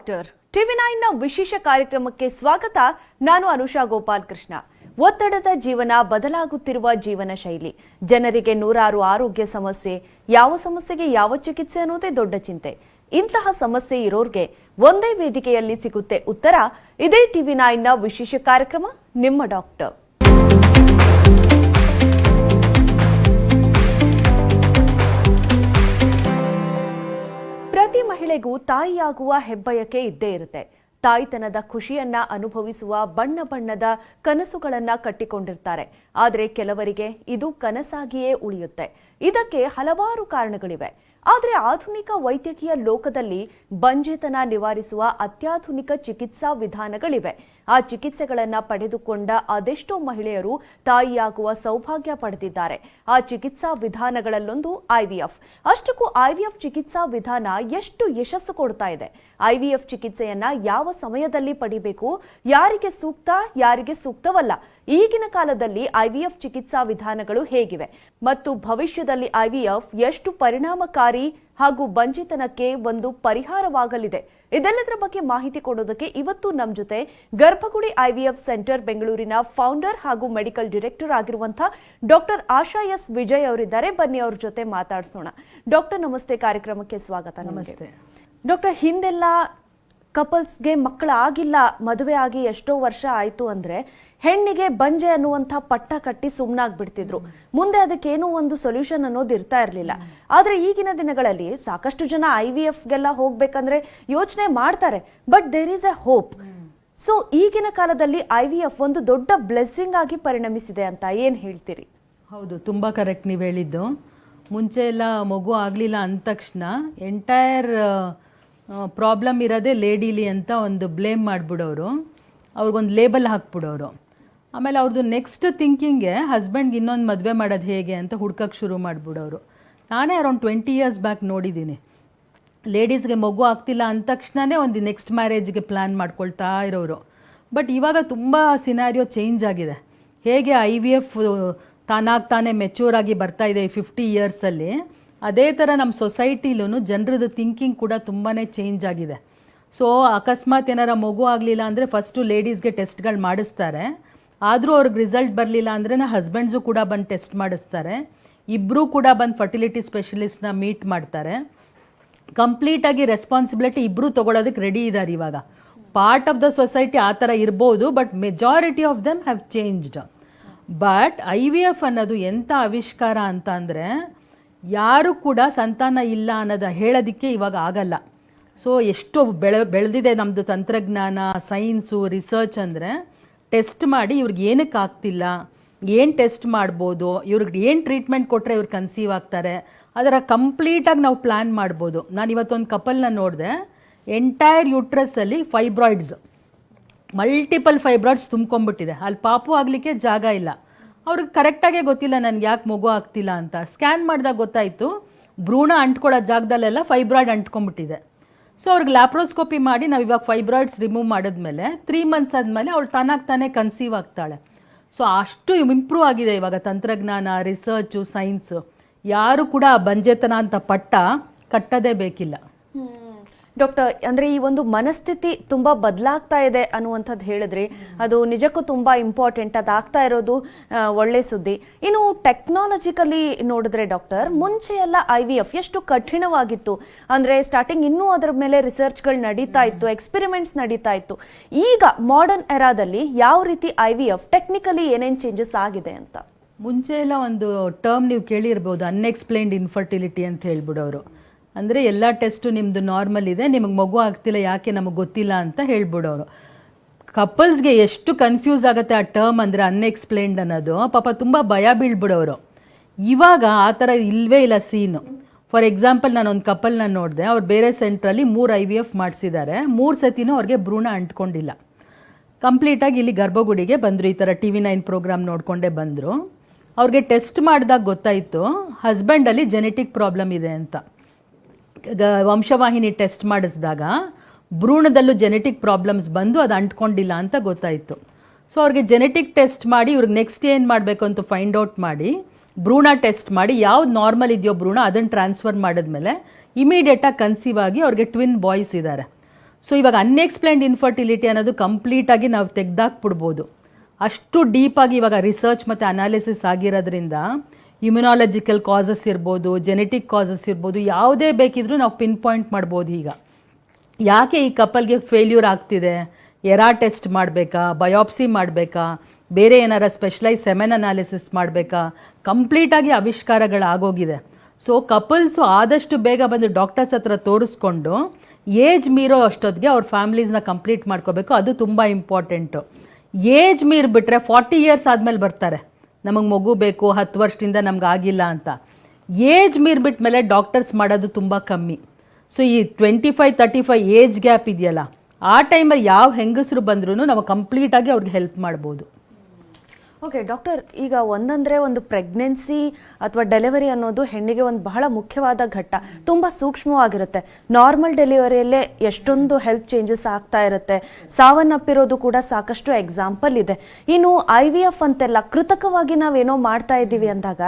Doctor TV ನೈನ್ನ ವಿಶೇಷ ಕಾರ್ಯಕ್ರಮಕ್ಕೆ ಸ್ವಾಗತ. ನಾನು ಅನುಷಾ ಗೋಪಾಲ್ ಕೃಷ್ಣ. ಒತ್ತಡದ ಜೀವನ, ಬದಲಾಗುತ್ತಿರುವ ಜೀವನ ಶೈಲಿ, ಜನರಿಗೆ ನೂರಾರು ಆರೋಗ್ಯ ಸಮಸ್ಯೆ, ಯಾವ ಸಮಸ್ಯೆಗೆ ಯಾವ ಚಿಕಿತ್ಸೆ ಅನ್ನೋದೇ ದೊಡ್ಡ ಚಿಂತೆ. ಇಂತಹ ಸಮಸ್ಯೆ ಇರೋರ್ಗೆ ಒಂದೇ ವೇದಿಕೆಯಲ್ಲಿ ಸಿಗುತ್ತೆ ಉತ್ತರ. ಇದೇ ಟಿವಿ ನೈನ್ನ ವಿಶೇಷ ಕಾರ್ಯಕ್ರಮ, ನಿಮ್ಮ ಡಾಕ್ಟರ್. ಪ್ರತಿ ತಾಯಿಯಾಗುವ ಹೆಬ್ಬಯಕೆ ಇದ್ದೇ ಇರುತ್ತೆ. ತಾಯ್ತನದ ಖುಷಿಯನ್ನ ಅನುಭವಿಸುವ ಬಣ್ಣ ಬಣ್ಣದ ಕನಸುಗಳನ್ನ ಕಟ್ಟಿಕೊಂಡಿರ್ತಾರೆ. ಆದರೆ ಕೆಲವರಿಗೆ ಇದು ಕನಸಾಗಿಯೇ ಉಳಿಯುತ್ತೆ. ಇದಕ್ಕೆ ಹಲವಾರು ಕಾರಣಗಳಿವೆ. ಆದರೆ ಆಧುನಿಕ ವೈದ್ಯಕೀಯ ಲೋಕದಲ್ಲಿ ಬಂಜೆತನ ನಿವಾರಿಸುವ ಅತ್ಯಾಧುನಿಕ ಚಿಕಿತ್ಸಾ ವಿಧಾನಗಳಿವೆ. ಆ ಚಿಕಿತ್ಸೆಗಳನ್ನು ಪಡೆದುಕೊಂಡ ಅದೆಷ್ಟೋ ಮಹಿಳೆಯರು ತಾಯಿಯಾಗುವ ಸೌಭಾಗ್ಯ ಪಡೆದಿದ್ದಾರೆ. ಆ ಚಿಕಿತ್ಸಾ ವಿಧಾನಗಳಲ್ಲೊಂದು ಐವಿಎಫ್ ಅಷ್ಟಕ್ಕೂ ಐವಿಎಫ್ ಚಿಕಿತ್ಸಾ ವಿಧಾನ ಎಷ್ಟು ಯಶಸ್ಸು ಕೊಡ್ತಾ ಇದೆ? ಐವಿಎಫ್ ಚಿಕಿತ್ಸೆಯನ್ನ ಯಾವ ಸಮಯದಲ್ಲಿ ಪಡಿಬೇಕು? ಯಾರಿಗೆ ಸೂಕ್ತ, ಯಾರಿಗೆ ಸೂಕ್ತವಲ್ಲ? ಈಗಿನ ಕಾಲದಲ್ಲಿ ಐವಿಎಫ್ ಚಿಕಿತ್ಸಾ ವಿಧಾನಗಳು ಹೇಗಿವೆ? ಮತ್ತು ಭವಿಷ್ಯದಲ್ಲಿ ಐವಿಎಫ್ ಎಷ್ಟು ಪರಿಣಾಮಕಾರಿ ಹಾಗೂ ಬಂಜಿತನಕ್ಕೆ ಒಂದು ಪರಿಹಾರವಾಗಲಿದೆ. ಇದೆಲ್ಲದರ ಬಗ್ಗೆ ಮಾಹಿತಿ ಕೊಡೋದಕ್ಕೆ ಇವತ್ತು ನಮ್ಮ ಜೊತೆ ಗರ್ಭಗುಡಿ ಐವಿಎಫ್ ಸೆಂಟರ್ ಬೆಂಗಳೂರಿನ ಫೌಂಡರ್ ಹಾಗೂ ಮೆಡಿಕಲ್ ಡೈರೆಕ್ಟರ್ ಆಗಿರುವಂತಹ ಡಾಕ್ಟರ್ ಆಶಾ ಎಸ್ ವಿಜಯ್ ಅವರಿದ್ದಾರೆ. ಬನ್ನಿ ಅವ್ರ ಜೊತೆ ಮಾತಾಡಿಸೋಣ. ಡಾಕ್ಟರ್ ನಮಸ್ತೆ. ಕಾರ್ಯಕ್ರಮಕ್ಕೆ ಸ್ವಾಗತ ನಮಸ್ತೆ. ಡಾಕ್ಟರ್ ಹಿಂದೆಲ್ಲ ಕಪಲ್ಸ್ಗೆ ಮಕ್ಕಳಾಗಿಲ್ಲ ಮದುವೆ ಆಗಿ ಎಷ್ಟೋ ವರ್ಷ ಆಯಿತು ಅಂದರೆ ಹೆಣ್ಣಿಗೆ ಬಂಜೆ ಅನ್ನುವಂಥ ಪಟ್ಟ ಕಟ್ಟಿ ಸುಮ್ಮನಾಗ್ಬಿಡ್ತಿದ್ರು ಮುಂದೆ ಅದಕ್ಕೇನೂ ಒಂದು ಸೊಲ್ಯೂಷನ್ ಅನ್ನೋದು ಇರ್ತಾ ಇರಲಿಲ್ಲ. ಆದರೆ ಈಗಿನ ದಿನಗಳಲ್ಲಿ ಸಾಕಷ್ಟು ಜನ ಐ ವಿ ಎಫ್ಗೆಲ್ಲ ಹೋಗಬೇಕಂದ್ರೆ ಯೋಚನೆ ಮಾಡ್ತಾರೆ but there is a hope so ಈಗಿನ ಕಾಲದಲ್ಲಿ ಐ ವಿ ಎಫ್ ಒಂದು ದೊಡ್ಡ ಬ್ಲೆಸ್ಸಿಂಗ್ ಆಗಿ ಪರಿಣಮಿಸಿದೆ ಅಂತ ಏನು ಹೇಳ್ತೀರಿ? ಹೌದು, ತುಂಬ ಕರೆಕ್ಟ್ ನೀವು ಹೇಳಿದ್ದು. ಮುಂಚೆ ಎಲ್ಲ ಮಗು ಆಗಲಿಲ್ಲ ಅಂದ ತಕ್ಷಣ ಎಂಟೈರ್ ಪ್ರಾಬ್ಲಮ್ ಇರೋದೇ ಲೇಡಿಲಿ ಅಂತ ಒಂದು ಬ್ಲೇಮ್ ಮಾಡಿಬಿಡೋರು. ಅವ್ರಿಗೊಂದು ಲೇಬಲ್ ಹಾಕ್ಬಿಡೋರು. ಆಮೇಲೆ ಅವ್ರದ್ದು ನೆಕ್ಸ್ಟ್ ಥಿಂಕಿಂಗೆ ಹಸ್ಬೆಂಡ್ಗೆ ಇನ್ನೊಂದು ಮದುವೆ ಮಾಡೋದು ಹೇಗೆ ಅಂತ ಹುಡ್ಕಕ್ಕೆ ಶುರು ಮಾಡಿಬಿಡೋರು. ನಾನೇ ಅರೌಂಡ್ ಟ್ವೆಂಟಿ ಇಯರ್ಸ್ ಬ್ಯಾಕ್ ನೋಡಿದ್ದೀನಿ ಲೇಡೀಸ್ಗೆ ಮಗು ಆಗ್ತಿಲ್ಲ ಅಂದ ತಕ್ಷಣನೇ ಒಂದು ನೆಕ್ಸ್ಟ್ ಮ್ಯಾರೇಜ್ಗೆ ಪ್ಲ್ಯಾನ್ ಮಾಡ್ಕೊಳ್ತಾ ಇರೋರು. ಬಟ್ ಇವಾಗ ತುಂಬ ಸಿನಾರಿಯೋ ಚೇಂಜ್ ಆಗಿದೆ. ಹೇಗೆ ಐ ವಿ ಎಫ್ ತಾನಾಗಿ ತಾನೇ ಮೆಚ್ಯೂರ್ ಆಗಿ ಬರ್ತಾ ಇದೆ ಈ ಫಿಫ್ಟಿ ಇಯರ್ಸಲ್ಲಿ ಅದೇ ಥರ ನಮ್ಮ ಸೊಸೈಟಿಲೂ ಜನರದ್ದು ಥಿಂಕಿಂಗ್ ಕೂಡ ತುಂಬಾ ಚೇಂಜ್ ಆಗಿದೆ. ಸೊ ಅಕಸ್ಮಾತ್ ಏನಾರ ಮಗು ಆಗಲಿಲ್ಲ ಅಂದರೆ ಫಸ್ಟು ಲೇಡೀಸ್ಗೆ ಟೆಸ್ಟ್ಗಳು ಮಾಡಿಸ್ತಾರೆ. ಆದರೂ ಅವ್ರಿಗೆ ರಿಸಲ್ಟ್ ಬರಲಿಲ್ಲ ಅಂದರೆ ಹಸ್ಬೆಂಡ್ಸು ಕೂಡ ಬಂದು ಟೆಸ್ಟ್ ಮಾಡಿಸ್ತಾರೆ. ಇಬ್ಬರೂ ಕೂಡ ಬಂದು ಫರ್ಟಿಲಿಟಿ ಸ್ಪೆಷಲಿಸ್ಟ್ನ ಮೀಟ್ ಮಾಡ್ತಾರೆ. ಕಂಪ್ಲೀಟಾಗಿ ರೆಸ್ಪಾನ್ಸಿಬಿಲಿಟಿ ಇಬ್ಬರೂ ತೊಗೊಳೋದಕ್ಕೆ ರೆಡಿ ಇದ್ದಾರೆ ಇವಾಗ. ಪಾರ್ಟ್ ಆಫ್ ದ ಸೊಸೈಟಿ ಆ ಥರ ಇರ್ಬೋದು but majority of them have changed but I V F ಅನ್ನೋದು ಎಂಥ ಆವಿಷ್ಕಾರ ಅಂತ ಅಂದರೆ ಯಾರು ಕೂಡ ಸಂತಾನ ಇಲ್ಲ ಅನ್ನೋದು ಹೇಳೋದಕ್ಕೆ ಇವಾಗ ಆಗಲ್ಲ. ಸೊ ಎಷ್ಟು ಬೆಳೆ, ಬೆಳೆದಿದೆ ನಮ್ಮದು ತಂತ್ರಜ್ಞಾನ ಸೈನ್ಸು ರಿಸರ್ಚ್ ಅಂದರೆ ಟೆಸ್ಟ್ ಮಾಡಿ ಇವ್ರಿಗೆ ಏನಕ್ಕೆ ಆಗ್ತಿಲ್ಲ? ಏನು ಟೆಸ್ಟ್ ಮಾಡ್ಬೋದು? ಇವ್ರಿಗೆ ಏನು ಟ್ರೀಟ್ಮೆಂಟ್ ಕೊಟ್ಟರೆ ಇವ್ರು ಕನ್ಸೀವ್ ಆಗ್ತಾರೆ? ಅದರ ಕಂಪ್ಲೀಟಾಗಿ ನಾವು ಪ್ಲ್ಯಾನ್ ಮಾಡ್ಬೋದು. ನಾನು ಇವತ್ತೊಂದು ಕಪಲ್ನ ನೋಡಿದೆ. ಎಂಟೈರ್ ಯೂಟ್ರಸ್ಸಲ್ಲಿ ಫೈಬ್ರಾಯ್ಡ್ಸ್ ಮಲ್ಟಿಪಲ್ ಫೈಬ್ರಾಯ್ಡ್ಸ್ ತುಂಬ್ಕೊಂಡ್ಬಿಟ್ಟಿದೆ. ಅಲ್ಲಿ ಪಾಪು ಆಗಲಿಕ್ಕೆ ಜಾಗ ಇಲ್ಲ. ಅವ್ರಿಗೆ ಕರೆಕ್ಟಾಗೇ ಗೊತ್ತಿಲ್ಲ ನನಗೆ ಯಾಕೆ ಮಗು ಆಗ್ತಿಲ್ಲ ಅಂತ. ಸ್ಕ್ಯಾನ್ ಮಾಡಿದಾಗ ಗೊತ್ತಾಯಿತು, ಭ್ರೂಣ ಅಂಟ್ಕೊಳ್ಳೋ ಜಾಗದಲ್ಲೆಲ್ಲ ಫೈಬ್ರಾಯ್ಡ್ ಅಂಟ್ಕೊಂಬಿಟ್ಟಿದೆ ಸೊ ಅವ್ರಿಗೆ ಲ್ಯಾಪ್ರೋಸ್ಕೋಪಿ ಮಾಡಿ ನಾವು ಇವಾಗ ಫೈಬ್ರಾಯ್ಡ್ಸ್ ರಿಮೂವ್ ಮಾಡಿದ್ಮೇಲೆ ತ್ರೀ ಮಂತ್ಸ್ ಆದಮೇಲೆ ಅವಳು ತಾನಾಗಿ ತಾನೇ ಕನ್ಸೀವ್ ಆಗ್ತಾಳೆ. ಸೊ ಅಷ್ಟು ಇಂಪ್ರೂವ್ ಆಗಿದೆ ಇವಾಗ ತಂತ್ರಜ್ಞಾನ ರಿಸರ್ಚು ಸೈನ್ಸು ಯಾರು ಕೂಡ ಬಂಜೆತನ ಅಂತ ಪಟ್ಟ ಕಟ್ಟದೇ ಬೇಕಿಲ್ಲ. ಡಾಕ್ಟರ್, ಅಂದ್ರೆ ಈ ಒಂದು ಮನಸ್ಥಿತಿ ತುಂಬಾ ಬದಲಾಗ್ತಾ ಇದೆ ಅನ್ನುವಂಥದ್ದು ಹೇಳಿದ್ರಿ ಅದು ನಿಜಕ್ಕೂ ತುಂಬಾ ಇಂಪಾರ್ಟೆಂಟ್ ಅದಾಗ್ತಾ ಇರೋದು ಒಳ್ಳೆ ಸುದ್ದಿ. ಇನ್ನು ಟೆಕ್ನಾಲಜಿಕಲಿ ನೋಡಿದ್ರೆ ಡಾಕ್ಟರ್ ಮುಂಚೆ ಎಲ್ಲ ಐ ವಿ ಎಫ್ ಎಷ್ಟು ಕಠಿಣವಾಗಿತ್ತು. ಅಂದ್ರೆ ಸ್ಟಾರ್ಟಿಂಗ್ ಇನ್ನೂ ಅದರ ಮೇಲೆ ರಿಸರ್ಚ್ಗಳು ನಡೀತಾ ಇತ್ತು ಎಕ್ಸ್ಪೆರಿಮೆಂಟ್ಸ್ ನಡೀತಾ ಇತ್ತು. ಈಗ ಮಾಡರ್ನ್ ಎರಾದಲ್ಲಿ ಯಾವ ರೀತಿ ಐ ವಿ ಎಫ್ ಟೆಕ್ನಿಕಲಿ ಏನೇನು ಚೇಂಜಸ್ ಆಗಿದೆ ಅಂತ? ಮುಂಚೆ ಎಲ್ಲ ಒಂದು ಟರ್ಮ್ ನೀವು ಕೇಳಿರ್ಬೋದು ಅನ್ಎಕ್ಸ್ಪ್ಲೈನ್ಡ್ ಇನ್ಫರ್ಟಿಲಿಟಿ ಅಂತ ಹೇಳ್ಬಿಡೋರು. ಅಂದರೆ ಎಲ್ಲ ಟೆಸ್ಟು ನಿಮ್ಮದು ನಾರ್ಮಲ್ ಇದೆ, ನಿಮಗೆ ಮಗು ಆಗ್ತಿಲ್ಲ, ಯಾಕೆ ನಮಗೆ ಗೊತ್ತಿಲ್ಲ ಅಂತ ಹೇಳ್ಬಿಡೋರು. ಕಪಲ್ಸ್ಗೆ ಎಷ್ಟು ಕನ್ಫ್ಯೂಸ್ ಆಗುತ್ತೆ ಆ ಟರ್ಮ್ ಅಂದರೆ ಅನ್ಎಕ್ಸ್ಪ್ಲೈನ್ಡ್ ಅನ್ನೋದು. ಪಾಪ ತುಂಬ ಭಯ ಬೀಳ್ಬಿಡೋರು. ಇವಾಗ ಆ ಥರ ಇಲ್ಲವೇ ಇಲ್ಲ ಸೀನು ಫಾರ್ ಎಕ್ಸಾಂಪಲ್ ನಾನು ಒಂದು ಕಪಲ್ನ ನೋಡಿದೆ. ಅವ್ರು ಬೇರೆ ಸೆಂಟ್ರಲ್ಲಿ ಮೂರು ಐ ವಿ ಎಫ್ ಮಾಡಿಸಿದ್ದಾರೆ ಮೂರು ಸತಿನೂ ಅವ್ರಿಗೆ ಭ್ರೂಣ ಅಂಟ್ಕೊಂಡಿಲ್ಲ. ಕಂಪ್ಲೀಟಾಗಿ ಇಲ್ಲಿ ಗರ್ಭಗುಡಿಗೆ ಬಂದರು. ಈ ಥರ ಟಿ ವಿ ನೈನ್ ಪ್ರೋಗ್ರಾಮ್ ನೋಡಿಕೊಂಡೇ ಬಂದರು. ಅವ್ರಿಗೆ ಟೆಸ್ಟ್ ಮಾಡಿದಾಗ ಗೊತ್ತಾಯಿತು ಹಸ್ಬೆಂಡಲ್ಲಿ ಜೆನೆಟಿಕ್ ಪ್ರಾಬ್ಲಮ್ ಇದೆ ಅಂತ. ವಂಶವಾಹಿನಿ ಟೆಸ್ಟ್ ಮಾಡಿಸಿದಾಗ ಭ್ರೂಣದಲ್ಲೂ ಜೆನೆಟಿಕ್ ಪ್ರಾಬ್ಲಮ್ಸ್ ಬಂದು ಅದು ಅಂಟ್ಕೊಂಡಿಲ್ಲ ಅಂತ ಗೊತ್ತಾಯಿತು. ಸೊ ಅವ್ರಿಗೆ ಜೆನೆಟಿಕ್ ಟೆಸ್ಟ್ ಮಾಡಿ, ಇವ್ರಿಗೆ ನೆಕ್ಸ್ಟ್ ಏನು ಮಾಡಬೇಕು ಅಂತ ಫೈಂಡ್ ಔಟ್ ಮಾಡಿ, ಭ್ರೂಣ ಟೆಸ್ಟ್ ಮಾಡಿ, ಯಾವ್ದು ನಾರ್ಮಲ್ ಇದೆಯೋ ಭ್ರೂಣ ಅದನ್ನು ಟ್ರಾನ್ಸ್ಫರ್ ಮಾಡಿದ್ಮೇಲೆ ಇಮಿಡಿಯೇಟಾಗಿ ಕನ್ಸೀವ್ ಆಗಿ ಅವ್ರಿಗೆ ಟ್ವಿನ್ ಬಾಯ್ಸ್ ಇದ್ದಾರೆ ಸೊ ಇವಾಗ ಅನ್ಎಕ್ಸ್ಪ್ಲೈನ್ಡ್ ಇನ್ಫರ್ಟಿಲಿಟಿ ಅನ್ನೋದು ಕಂಪ್ಲೀಟಾಗಿ ನಾವು ತೆಗ್ದಾಕ್ಬಿಡ್ಬೋದು. ಅಷ್ಟು ಡೀಪಾಗಿ ಇವಾಗ ರಿಸರ್ಚ್ ಮತ್ತು ಅನಾಲಿಸಿಸ್ ಆಗಿರೋದ್ರಿಂದ ಇಮ್ಯುನಾಲಜಿಕಲ್ ಕಾಸಸ್ ಇರ್ಬೋದು ಜೆನೆಟಿಕ್ ಕಾಸಸ್ ಇರ್ಬೋದು, ಯಾವುದೇ ಬೇಕಿದ್ರೂ ನಾವು ಪಿನ್ ಪಾಯಿಂಟ್ ಮಾಡ್ಬೋದು ಈಗ. ಯಾಕೆ ಈ ಕಪಲ್ಗೆ ಫೇಲ್ಯೂರ್ ಆಗ್ತಿದೆ? ಎರಾ ಟೆಸ್ಟ್ ಮಾಡಬೇಕಾ? ಬಯೋಪ್ಸಿ ಮಾಡಬೇಕಾ? ಬೇರೆ ಏನಾರ ಸ್ಪೆಷಲೈಸ್ ಸೆಮೆನ್ ಅನಾಲಿಸಿಸ್ ಮಾಡಬೇಕಾ? ಕಂಪ್ಲೀಟಾಗಿ ಆವಿಷ್ಕಾರಗಳಾಗೋಗಿದೆ. ಸೊ ಕಪಲ್ಸು ಆದಷ್ಟು ಬೇಗ ಬಂದು ಡಾಕ್ಟರ್ಸ್ ಹತ್ರ ತೋರಿಸ್ಕೊಂಡು ಏಜ್ ಮೀರೋ ಅಷ್ಟೊತ್ತಿಗೆ ಅವ್ರ ಫ್ಯಾಮ್ಲೀಸ್ನ ಕಂಪ್ಲೀಟ್ ಮಾಡ್ಕೋಬೇಕು. ಅದು ತುಂಬ ಇಂಪಾರ್ಟೆಂಟು ಏಜ್ ಮೀರ್ಬಿಟ್ರೆ ಫಾರ್ಟಿ ಇಯರ್ಸ್ ಆದಮೇಲೆ ಬರ್ತಾರೆ. ನಮಗೆ ಮಗು ಬೇಕು, ಹತ್ತು ವರ್ಷದಿಂದ ನಮ್ಗೆ ಆಗಿಲ್ಲ ಅಂತ. ಏಜ್ ಮೀರ್ಬಿಟ್ಟ ಮೇಲೆ ಡಾಕ್ಟರ್ಸ್ ಮಾಡೋದು ತುಂಬ ಕಮ್ಮಿ. ಸೊ ಈ twenty five thirty five age gap ಇದೆಯಲ್ಲ, ಆ ಟೈಮಲ್ಲಿ ಯಾವ ಹೆಂಗಸರು ಬಂದ್ರೂ ನಾವು ಕಂಪ್ಲೀಟಾಗಿ ಅವ್ರಿಗೆ ಹೆಲ್ಪ್ ಮಾಡ್ಬೋದು. ಓಕೆ ಡಾಕ್ಟರ್ ಈಗ ಒಂದಂದ್ರೆ ಒಂದು ಪ್ರೆಗ್ನೆನ್ಸಿ ಅಥವಾ ಡೆಲಿವರಿ ಅನ್ನೋದು ಹೆಣ್ಣಿಗೆ ಒಂದು ಬಹಳ ಮುಖ್ಯವಾದ ಘಟ್ಟ. ತುಂಬ ಸೂಕ್ಷ್ಮವಾಗಿರುತ್ತೆ. ನಾರ್ಮಲ್ ಡೆಲಿವರಿಯಲ್ಲೇ ಎಷ್ಟೊಂದು ಹೆಲ್ತ್ ಚೇಂಜಸ್ ಆಗ್ತಾ ಇರುತ್ತೆ. ಸಾವನ್ನಪ್ಪಿರೋದು ಕೂಡ ಸಾಕಷ್ಟು ಎಕ್ಸಾಂಪಲ್ ಇದೆ. ಇನ್ನು ಐ ವಿ ಎಫ್ ಅಂತೆಲ್ಲ ಕೃತಕವಾಗಿ ನಾವೇನೋ ಮಾಡ್ತಾ ಇದ್ದೀವಿ ಅಂದಾಗ